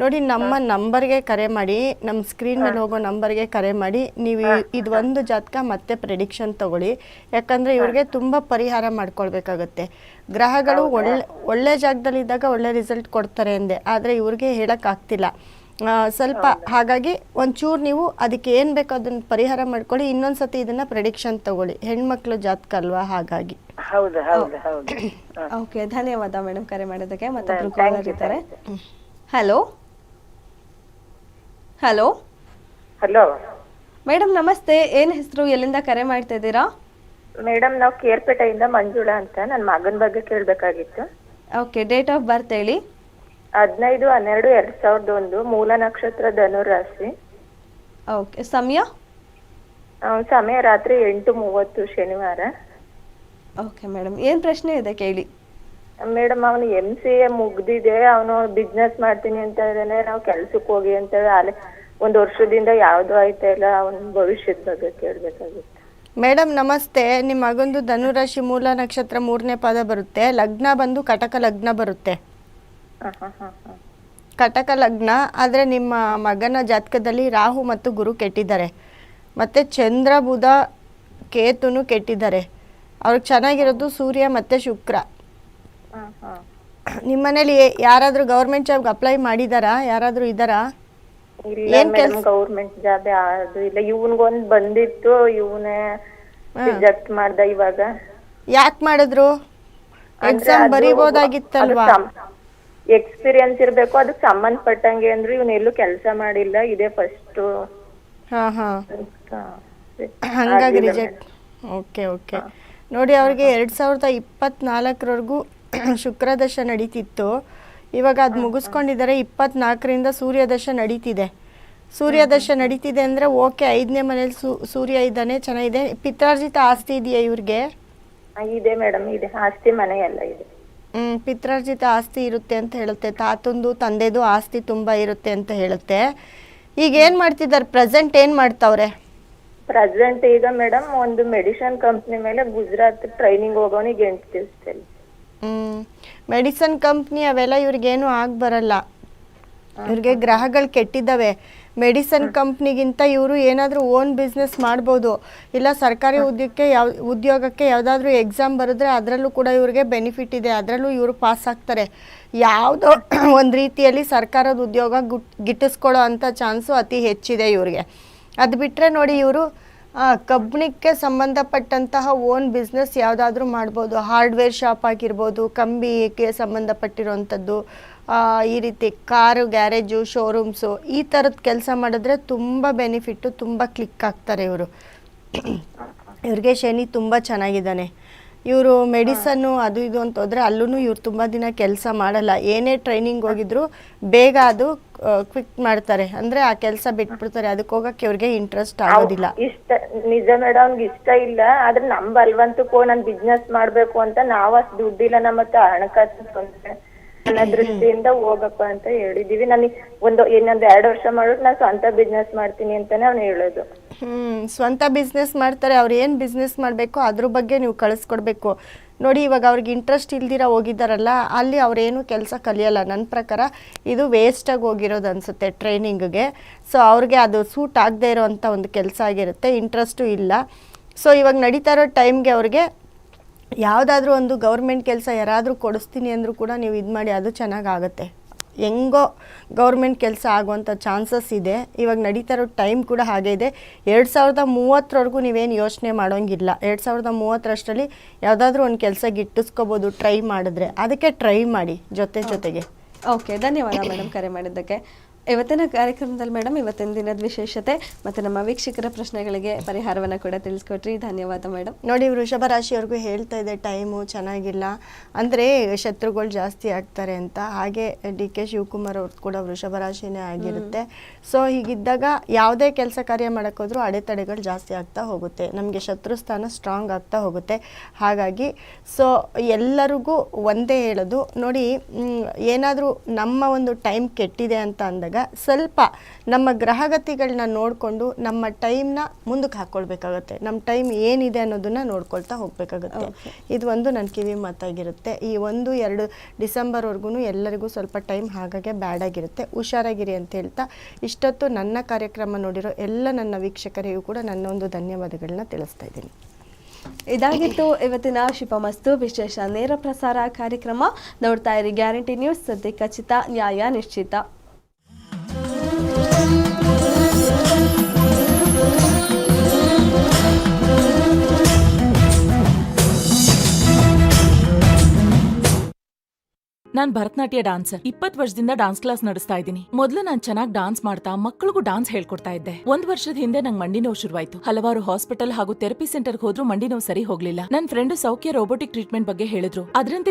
ನೋಡಿ ನಮ್ಮ ನಂಬರ್ಗೆ ಕರೆ ಮಾಡಿ ನಮ್ಮ ಸ್ಕ್ರೀನ್ ಮೇಲೆ ಹೋಗೋ ನಂಬರ್ಗೆ ಕರೆ ಮಾಡಿ ನೀವು ಇದು ಒಂದು ಜಾತಕ ಮತ್ತೆ ಪ್ರೆಡಿಕ್ಷನ್ ತಗೊಳ್ಳಿ. ಯಾಕಂದ್ರೆ ಇವ್ರಿಗೆ ತುಂಬ ಪರಿಹಾರ ಮಾಡ್ಕೊಳ್ಬೇಕಾಗತ್ತೆ. ಗ್ರಹಗಳು ಒಳ್ಳೆ ಒಳ್ಳೆ ಜಾಗದಲ್ಲಿ ಇದ್ದಾಗ ಒಳ್ಳೆ ರಿಸಲ್ಟ್ ಕೊಡ್ತಾರೆ ಅಂದೆ. ಆದರೆ ಇವ್ರಿಗೆ ಹೇಳೋಕ್ಕಾಗ್ತಿಲ್ಲ ಸ್ವಲ್ಪ ಹಾಗಾಗಿ ಒಂಚೂರು ನೀವು ಅದಕ್ಕೆ ಏನು ಬೇಕೋ ಅದನ್ನು ಪರಿಹಾರ ಮಾಡ್ಕೊಳ್ಳಿ ಇನ್ನೊಂದು ಸತಿ ಇದನ್ನ ಪ್ರೆಡಿಕ್ಷನ್ ತಗೊಳ್ಳಿ. ಹೆಣ್ಮಕ್ಳು ಜಾತಕ ಅಲ್ವಾ ಹಾಗಾಗಿ. ಹೌದು ಹೌದು ಹೌದು. ಓಕೆ ಧನ್ಯವಾದ ಮೇಡಮ್ ಕರೆ ಮಾಡೋದಕ್ಕೆ ಮತ್ತೊಬ್ರು ಕಾಲರ್ ಇದ್ದಾರೆ ಹಲೋ ಹಲೋ ಹಲೋ ಮೇಡಮ್ ನಮಸ್ತೆ. ಏನ್ ಹೆಸರು ಎಲ್ಲಿಂದ ಕರೆ ಮಾಡ್ತಾ ಇದ್ದೀರಾ? ಮೇಡಮ್ ನಾವು ಕೇರ್ಪೇಟೆಯಿಂದ ಮಂಜುಳಾ ಅಂತ. ನನ್ನ ಮಗನ ಬಗ್ಗೆ ಕೇಳಬೇಕಾಗಿತ್ತು. ಓಕೆ ಡೇಟ್ ಆಫ್ ಬರ್ತ್ ಹೇಳಿ. ಹದಿನೈದು ಹನ್ನೆರಡು ಎರಡ್ ಸಾವಿರದ ಒಂದು ಮೂಲ ನಕ್ಷತ್ರ ಧನುರಾಶಿ. ಓಕೆ ಸಮಯ? ಅವ್ನ್ ಸಮಯ ರಾತ್ರಿ ಎಂಟು ಮೂವತ್ತು ಶನಿವಾರ. ಓಕೆ ಮೇಡಮ್ ಏನು ಪ್ರಶ್ನೆ ಇದೆ ಕೇಳಿ? ಮೇಡಮ್ ಅವನು ಎಂ ಸಿ ಎ ಮುಗ್ದಿದೆ ಅವನು ಬಿಸ್ನೆಸ್ ಮಾಡ್ತೀನಿ ಅಂತ ಇದ್ದಾನೆ ನಾವು ಕೆಲ್ಸಕ್ಕೆ ಹೋಗಿ ಅಂತ ಅಲ್ಲಿ ಒಂದ್ ವರ್ಷದಿಂದ ಯಾವ್ದು ಆಯ್ತಾ ಇಲ್ಲ ಅವನ ಭವಿಷ್ಯದ ಬಗ್ಗೆ ಕೇಳ್ಬೇಕಾಗುತ್ತೆ. ಮೇಡಮ್ ನಮಸ್ತೆ. ನಿಮ್ಮ ಮಗಂದು ಧನುರಾಶಿ ಮೂಲ ನಕ್ಷತ್ರ ಮೂರನೇ ಪದ ಬರುತ್ತೆ. ಲಗ್ನ ಬಂದು ಕಟಕ ಲಗ್ನ ಬರುತ್ತೆ. ಕಟಕ ಲಗ್ನ ಆದರೆ ನಿಮ್ಮ ಮಗನ ಜಾತಕದಲ್ಲಿ ರಾಹು ಮತ್ತು ಗುರು ಕೆಟ್ಟಿದ್ದಾರೆ. ಮತ್ತು ಚಂದ್ರ ಬುಧ ಕೇತುನು ಕೆಟ್ಟಿದ್ದಾರೆ. ಅವ್ರಿಗೆ ಚೆನ್ನಾಗಿರೋದು ಸೂರ್ಯ ಮತ್ತು ಶುಕ್ರ. ಹ ಹ ನಿಮ್ಮ ಮನೇಲಿ ಯಾರಾದರೂ ಗೌರ್ಮೆಂಟ್ ಜಾಬ್ಗೆ ಅಪ್ಲೈ ಮಾಡಿದಾರಾ? ಯಾರಾದರೂ ಇದ್ದಾರಾ ಏನ್ ಗೌರ್ಮೆಂಟ್ ಜಾಬ್ ಯಾವ್ದು ಇಲ್ಲ. ಇವನ್ಗೊಂದ್ ಬಂದಿತ್ತು ಇವನೇ ರಿಜೆಕ್ಟ್ ಮಾಡ್ದ ಇವಾಗ. ಯಾಕೆ ಮಾಡಿದ್ರು? ಎಕ್ಸಾಮ್ ಬರೀಬೋದಾಗಿತ್ತಲ್ವಾ? ಎಕ್ಸ್ಪೀರಿಯನ್ಸ್ ಇರ್ಬೇಕು ಅದಕ್ಕೆ ಸಂಬಂಧಪಟ್ಟಂಗೆ ಅಂದ್ರೆ ಇವ್ನು ಎಲ್ಲೂ ಕೆಲಸ ಮಾಡಿಲ್ಲ ಇದೇ ಫಸ್ಟ್ ಹಾ ಹಾ. ಹಂಗಾಗಿ ರಿಜೆಕ್ಟ್ ಓಕೆ ಓಕೆ. ನೋಡಿ ಅವ್ರಿಗೆ ಎರಡ್ ಸಾವಿರದ ಇಪ್ಪತ್ನಾಲ್ಕರವರೆಗೂ ಶುಕ್ರದಶ ನಡೀತಿತ್ತು. ಇವಾಗ ಅದು ಮುಗಿಸ್ಕೊಂಡಿದ್ದಾರೆ ಇಪ್ಪತ್ನಾಲ್ಕರಿಂದ ಸೂರ್ಯದಶ ನಡೀತಿದೆ. ಸೂರ್ಯದಶ ನಡೀತಿದೆ ಅಂದರೆ ಓಕೆ ಐದನೇ ಮನೇಲಿ ಸೂರ್ಯ ಇದ್ದಾನೆ ಚೆನ್ನಾಗಿದೆ. ಪಿತ್ರಾರ್ಜಿತ ಆಸ್ತಿ ಇದೆಯಾ ಇವ್ರಿಗೆ? ಇದೆ ಮೇಡಮ್ ಇದೆ. ಆಸ್ತಿ ಮನೆ ಎಲ್ಲ ಇದೆ. ಪಿತ್ರಾರ್ಜಿತ ಆಸ್ತಿ ಇರುತ್ತೆ ಅಂತ ಹೇಳುತ್ತೆ. ತಾತಂದು ತಂದೆದು ಆಸ್ತಿ ತುಂಬ ಇರುತ್ತೆ ಅಂತ ಹೇಳುತ್ತೆ. ಈಗ ಏನು ಮಾಡ್ತಿದ್ದಾರೆ? ಪ್ರೆಸೆಂಟ್ ಏನು ಮಾಡ್ತಾವ್ರೆ? ಪ್ರೆಸೆಂಟ್ ಈಗ ಮೇಡಮ್ ಒಂದು ಮೆಡಿಸನ್ ಕಂಪ್ನಿ ಮೇಲೆ ಗುಜರಾತ್ ಟ್ರೈನಿಂಗ್ ಹೋಗೋನಿಗೆ ಹ್ಮ್ ದಿವಸದಲ್ಲಿ. ಮೆಡಿಸನ್ ಕಂಪ್ನಿ ಅವೆಲ್ಲ ಇವ್ರಿಗೇನು ಆಗಿ ಬರಲ್ಲ. ಇವ್ರಿಗೆ ಗ್ರಹಗಳು ಕೆಟ್ಟಿದ್ದಾವೆ. ಮೆಡಿಸನ್ ಕಂಪ್ನಿಗಿಂತ ಇವರು ಏನಾದರೂ ಓನ್ ಬಿಸ್ನೆಸ್ ಮಾಡ್ಬೋದು. ಇಲ್ಲ ಸರ್ಕಾರಿ ಉದ್ಯೋಗಕ್ಕೆ ಯಾವ ಉದ್ಯೋಗಕ್ಕೆ ಯಾವುದಾದ್ರೂ ಎಕ್ಸಾಮ್ ಬರೆದ್ರೆ ಅದರಲ್ಲೂ ಕೂಡ ಇವ್ರಿಗೆ ಬೆನಿಫಿಟ್ ಇದೆ. ಅದರಲ್ಲೂ ಇವರು ಪಾಸ್ ಆಗ್ತಾರೆ. ಯಾವುದೋ ಒಂದು ರೀತಿಯಲ್ಲಿ ಸರ್ಕಾರದ ಉದ್ಯೋಗ ಗುಟ್ ಗಿಟ್ಟಿಸ್ಕೊಳ್ಳೋ ಅಂಥ ಚಾನ್ಸು ಅತಿ ಹೆಚ್ಚಿದೆ ಇವ್ರಿಗೆ. ಅದು ಬಿಟ್ಟರೆ ನೋಡಿ ಇವರು ಕಬ್ಬಿಣಕ್ಕೆ ಸಂಬಂಧಪಟ್ಟಂತಹ ಓನ್ ಬಿಸ್ನೆಸ್ ಯಾವುದಾದ್ರೂ ಮಾಡ್ಬೋದು. ಹಾರ್ಡ್ವೇರ್ ಶಾಪ್ ಆಗಿರ್ಬೋದು ಕಂಬಿಗೆ ಸಂಬಂಧಪಟ್ಟಿರೋವಂಥದ್ದು. ಈ ರೀತಿ ಕಾರು ಗ್ಯಾರೇಜು ಶೋರೂಮ್ಸು ಈ ಥರದ ಕೆಲಸ ಮಾಡಿದ್ರೆ ತುಂಬ ಬೆನಿಫಿಟ್ಟು ತುಂಬ ಕ್ಲಿಕ್ ಆಗ್ತಾರೆ ಇವರು. ಇವ್ರಿಗೆ ಶನಿ ತುಂಬ ಚೆನ್ನಾಗಿದ್ದಾನೆ. ಇವರು ಮೆಡಿಸನ್ನು ಅದು ಇದು ಅಂತ ಹೋದರೆ ಅಲ್ಲೂ ಇವ್ರು ತುಂಬ ದಿನ ಕೆಲಸ ಮಾಡಲ್ಲ. ಏನೇ ಟ್ರೈನಿಂಗ್ ಹೋಗಿದ್ರು ಬೇಗ ಅದು ಕ್ವಿಕ್ ಮಾಡ್ತಾರೆ. ಅಂದರೆ ಆ ಕೆಲಸ ಬಿಟ್ಬಿಡ್ತಾರೆ. ಅದಕ್ಕೆ ಹೋಗಕ್ಕೆ ಇವ್ರಿಗೆ ಇಂಟ್ರೆಸ್ಟ್ ಆಗೋದಿಲ್ಲ. ಇಷ್ಟ ನಿಜ ಮೇಡಮ್ ಇಷ್ಟ ಇಲ್ಲ. ಆದ್ರೆ ನಮ್ ಕೋ ನಾನು ಬಿಸ್ನೆಸ್ ಮಾಡ್ಬೇಕು ಅಂತ ನಾವಷ್ಟು ದುಡ್ಡಿಲ್ಲ. ನಮ್ಮ ಹತ್ರ ಹಣಕಾಸು ಅನ್ನೋ ದೃಷ್ಟಿಯಿಂದ ಹೋಗಪ್ಪ ಅಂತ ಹೇಳಿದೀವಿ. ನನಗೆ ಒಂದು ಇನ್ನೊಂದ್ ಎರಡು ವರ್ಷ ಮಾಡ್ಬಿಟ್ಟು ನಾನು ಸ್ವಂತ ಬಿಸ್ನೆಸ್ ಮಾಡ್ತೀನಿ ಅಂತಾನೆ ಅವ್ನು ಹೇಳೋದು. ಹ್ಮ್ ಸ್ವಂತ ಬಿಸ್ನೆಸ್ ಮಾಡ್ತಾರೆ. ಅವ್ರು ಏನು ಬಿಸ್ನೆಸ್ ಮಾಡಬೇಕು ಅದ್ರ ಬಗ್ಗೆ ನೀವು ಕಳಿಸ್ಕೊಡ್ಬೇಕು. ನೋಡಿ ಇವಾಗ ಅವ್ರಿಗೆ ಇಂಟ್ರೆಸ್ಟ್ ಇಲ್ದಿರ ಹೋಗಿದ್ದಾರಲ್ಲ ಅಲ್ಲಿ ಅವ್ರೇನು ಕೆಲಸ ಕಲಿಯಲ್ಲ. ನನ್ನ ಪ್ರಕಾರ ಇದು ವೇಸ್ಟಾಗಿ ಹೋಗಿರೋದು ಅನಿಸುತ್ತೆ ಟ್ರೈನಿಂಗ್ಗೆ ಸೊ ಅವ್ರಿಗೆ ಅದು ಸೂಟ್ ಆಗದೆ ಇರೋವಂಥ ಒಂದು ಕೆಲಸ ಆಗಿರುತ್ತೆ. ಇಂಟ್ರೆಸ್ಟು ಇಲ್ಲ. ಸೊ ಇವಾಗ ನಡೀತಾ ಇರೋ ಟೈಮ್ಗೆ ಅವ್ರಿಗೆ ಯಾವುದಾದ್ರೂ ಒಂದು ಗೌರ್ಮೆಂಟ್ ಕೆಲಸ ಯಾರಾದರೂ ಕೊಡಿಸ್ತೀನಿ ಅಂದರೂ ಕೂಡ ನೀವು ಇದು ಮಾಡಿ ಅದು ಚೆನ್ನಾಗಾಗುತ್ತೆ. ಹೆಂಗೋ ಗೌರ್ಮೆಂಟ್ ಕೆಲಸ ಆಗುವಂಥ ಚಾನ್ಸಸ್ ಇದೆ. ಇವಾಗ ನಡೀತಾ ಇರೋ ಟೈಮ್ ಕೂಡ ಹಾಗೆ ಇದೆ. ಎರಡು ಸಾವಿರದ ಮೂವತ್ತರವರೆಗೂ ನೀವೇನು ಯೋಚನೆ ಮಾಡೋಂಗಿಲ್ಲ. ಎರಡು ಸಾವಿರದ ಮೂವತ್ತರಷ್ಟರಲ್ಲಿ ಯಾವುದಾದ್ರೂ ಒಂದು ಕೆಲಸ ಗಿಟ್ಟಿಸ್ಕೋಬೋದು ಟ್ರೈ ಮಾಡಿದ್ರೆ. ಅದಕ್ಕೆ ಟ್ರೈ ಮಾಡಿ ಜೊತೆ ಜೊತೆಗೆ. ಓಕೆ, ಧನ್ಯವಾದ ಮೇಡಮ್ ಕರೆ ಮಾಡಿದ್ದಕ್ಕೆ. ಇವತ್ತಿನ ಕಾರ್ಯಕ್ರಮದಲ್ಲಿ ಮೇಡಮ್ ಇವತ್ತಿನ ದಿನದ ವಿಶೇಷತೆ ಮತ್ತು ನಮ್ಮ ವೀಕ್ಷಕರ ಪ್ರಶ್ನೆಗಳಿಗೆ ಪರಿಹಾರವನ್ನು ಕೂಡ ತಿಳಿಸ್ಕೊಟ್ರಿ. ಧನ್ಯವಾದ ಮೇಡಮ್. ನೋಡಿ ವೃಷಭ ರಾಶಿಯವ್ರಿಗೂ ಹೇಳ್ತಾ ಇದೆ ಟೈಮು ಚೆನ್ನಾಗಿಲ್ಲ. ಅಂದರೆ ಶತ್ರುಗಳು ಜಾಸ್ತಿ ಆಗ್ತಾರೆ ಅಂತ. ಹಾಗೆ ಡಿ ಕೆ ಶಿವಕುಮಾರ್ ಅವ್ರದ್ದು ಕೂಡ ವೃಷಭ ರಾಶಿನೇ ಆಗಿರುತ್ತೆ. ಸೊ ಹೀಗಿದ್ದಾಗ ಯಾವುದೇ ಕೆಲಸ ಕಾರ್ಯ ಮಾಡೋಕ್ಕೋದ್ರು ಅಡೆತಡೆಗಳು ಜಾಸ್ತಿ ಆಗ್ತಾ ಹೋಗುತ್ತೆ. ನಮಗೆ ಶತ್ರು ಸ್ಥಾನ ಸ್ಟ್ರಾಂಗ್ ಆಗ್ತಾ ಹೋಗುತ್ತೆ. ಹಾಗಾಗಿ ಸೊ ಎಲ್ಲರಿಗೂ ಒಂದೇ ಹೇಳೋದು. ನೋಡಿ ಏನಾದರೂ ನಮ್ಮ ಒಂದು ಟೈಮ್ ಕೆಟ್ಟಿದೆ ಅಂತ ಅಂದಾಗ ಸ್ವಲ್ಪ ನಮ್ಮ ಗ್ರಹಗತಿಗಳನ್ನ ನೋಡಿಕೊಂಡು ನಮ್ಮ ಟೈಮ್ನ ಮುಂದಕ್ಕೆ ಹಾಕ್ಕೊಳ್ಬೇಕಾಗತ್ತೆ. ನಮ್ಮ ಟೈಮ್ ಏನಿದೆ ಅನ್ನೋದನ್ನ ನೋಡ್ಕೊಳ್ತಾ ಹೋಗಬೇಕಾಗುತ್ತೆ. ಇದು ಒಂದು ನನ್ನ ಕಿವಿ ಮಾತಾಗಿರುತ್ತೆ. ಈ ಒಂದು ಎರಡು ಡಿಸೆಂಬರ್ವರೆಗೂ ಎಲ್ಲರಿಗೂ ಸ್ವಲ್ಪ ಟೈಮ್ ಹಾಗಾಗೆ ಬ್ಯಾಡ್ ಆಗಿರುತ್ತೆ ಹುಷಾರಾಗಿರಿ ಅಂತ ಹೇಳ್ತಾ ಇಷ್ಟೊತ್ತು ನನ್ನ ಕಾರ್ಯಕ್ರಮ ನೋಡಿರೋ ಎಲ್ಲ ನನ್ನ ವೀಕ್ಷಕರಿಗೂ ಕೂಡ ನನ್ನ ಒಂದು ಧನ್ಯವಾದಗಳನ್ನ ತಿಳಿಸ್ತಾ ಇದ್ದೀನಿ. ಇದಾಗಿತ್ತು ಇವತ್ತಿನ ಶಿಪಮಸ್ತು ವಿಶೇಷ ನೇರ ಪ್ರಸಾರ ಕಾರ್ಯಕ್ರಮ. ನೋಡ್ತಾ ಇರಿ ಗ್ಯಾರಂಟಿ ನ್ಯೂಸ್. ಸದ್ಯ ಖಚಿತ ನ್ಯಾಯ ನಿಶ್ಚಿತ. ನಾನ್ ಭರತನಾಟ್ಯ ಡಾನ್ಸರ್ ಇಪ್ಪತ್ ವರ್ಷದಿಂದ ಡಾನ್ಸ್ ಕ್ಲಾಸ್ ನಡೆಸ್ತಾ ಇದ್ದೀನಿ. ಮೊದಲು ನಾನ್ ಚೆನ್ನಾಗಿ ಡಾನ್ಸ್ ಮಾಡ್ತಾ ಮಕ್ಕಳಿಗೂ ಡಾನ್ಸ್ ಹೇಳ್ಕೊಡ್ತಾ ಇದ್ದೆ. ಒಂದ್ ವರ್ಷದ ಹಿಂದೆ ನಂಗೆ ಮಂಡಿ ನೋವು ಶುರುವಾಯ್ತು. ಹಲವಾರು ಹಾಸ್ಪಿಟಲ್ ಹಾಗೂ ಥೆರಪಿ ಸೆಂಟರ್ಗೆ ಹೋದ್ರೂ ಮಂಡಿ ನೋವು ಸರಿ ಹೋಗ್ಲಿಲ್ಲ. ನನ್ ಫ್ರೆಂಡ್ ಸೌಖ್ಯ ರೋಬೋಟಿಕ್ ಟ್ರೀಟ್ಮೆಂಟ್ ಬಗ್ಗೆ ಹೇಳಿದ್ರು. ಅದರಂತೆ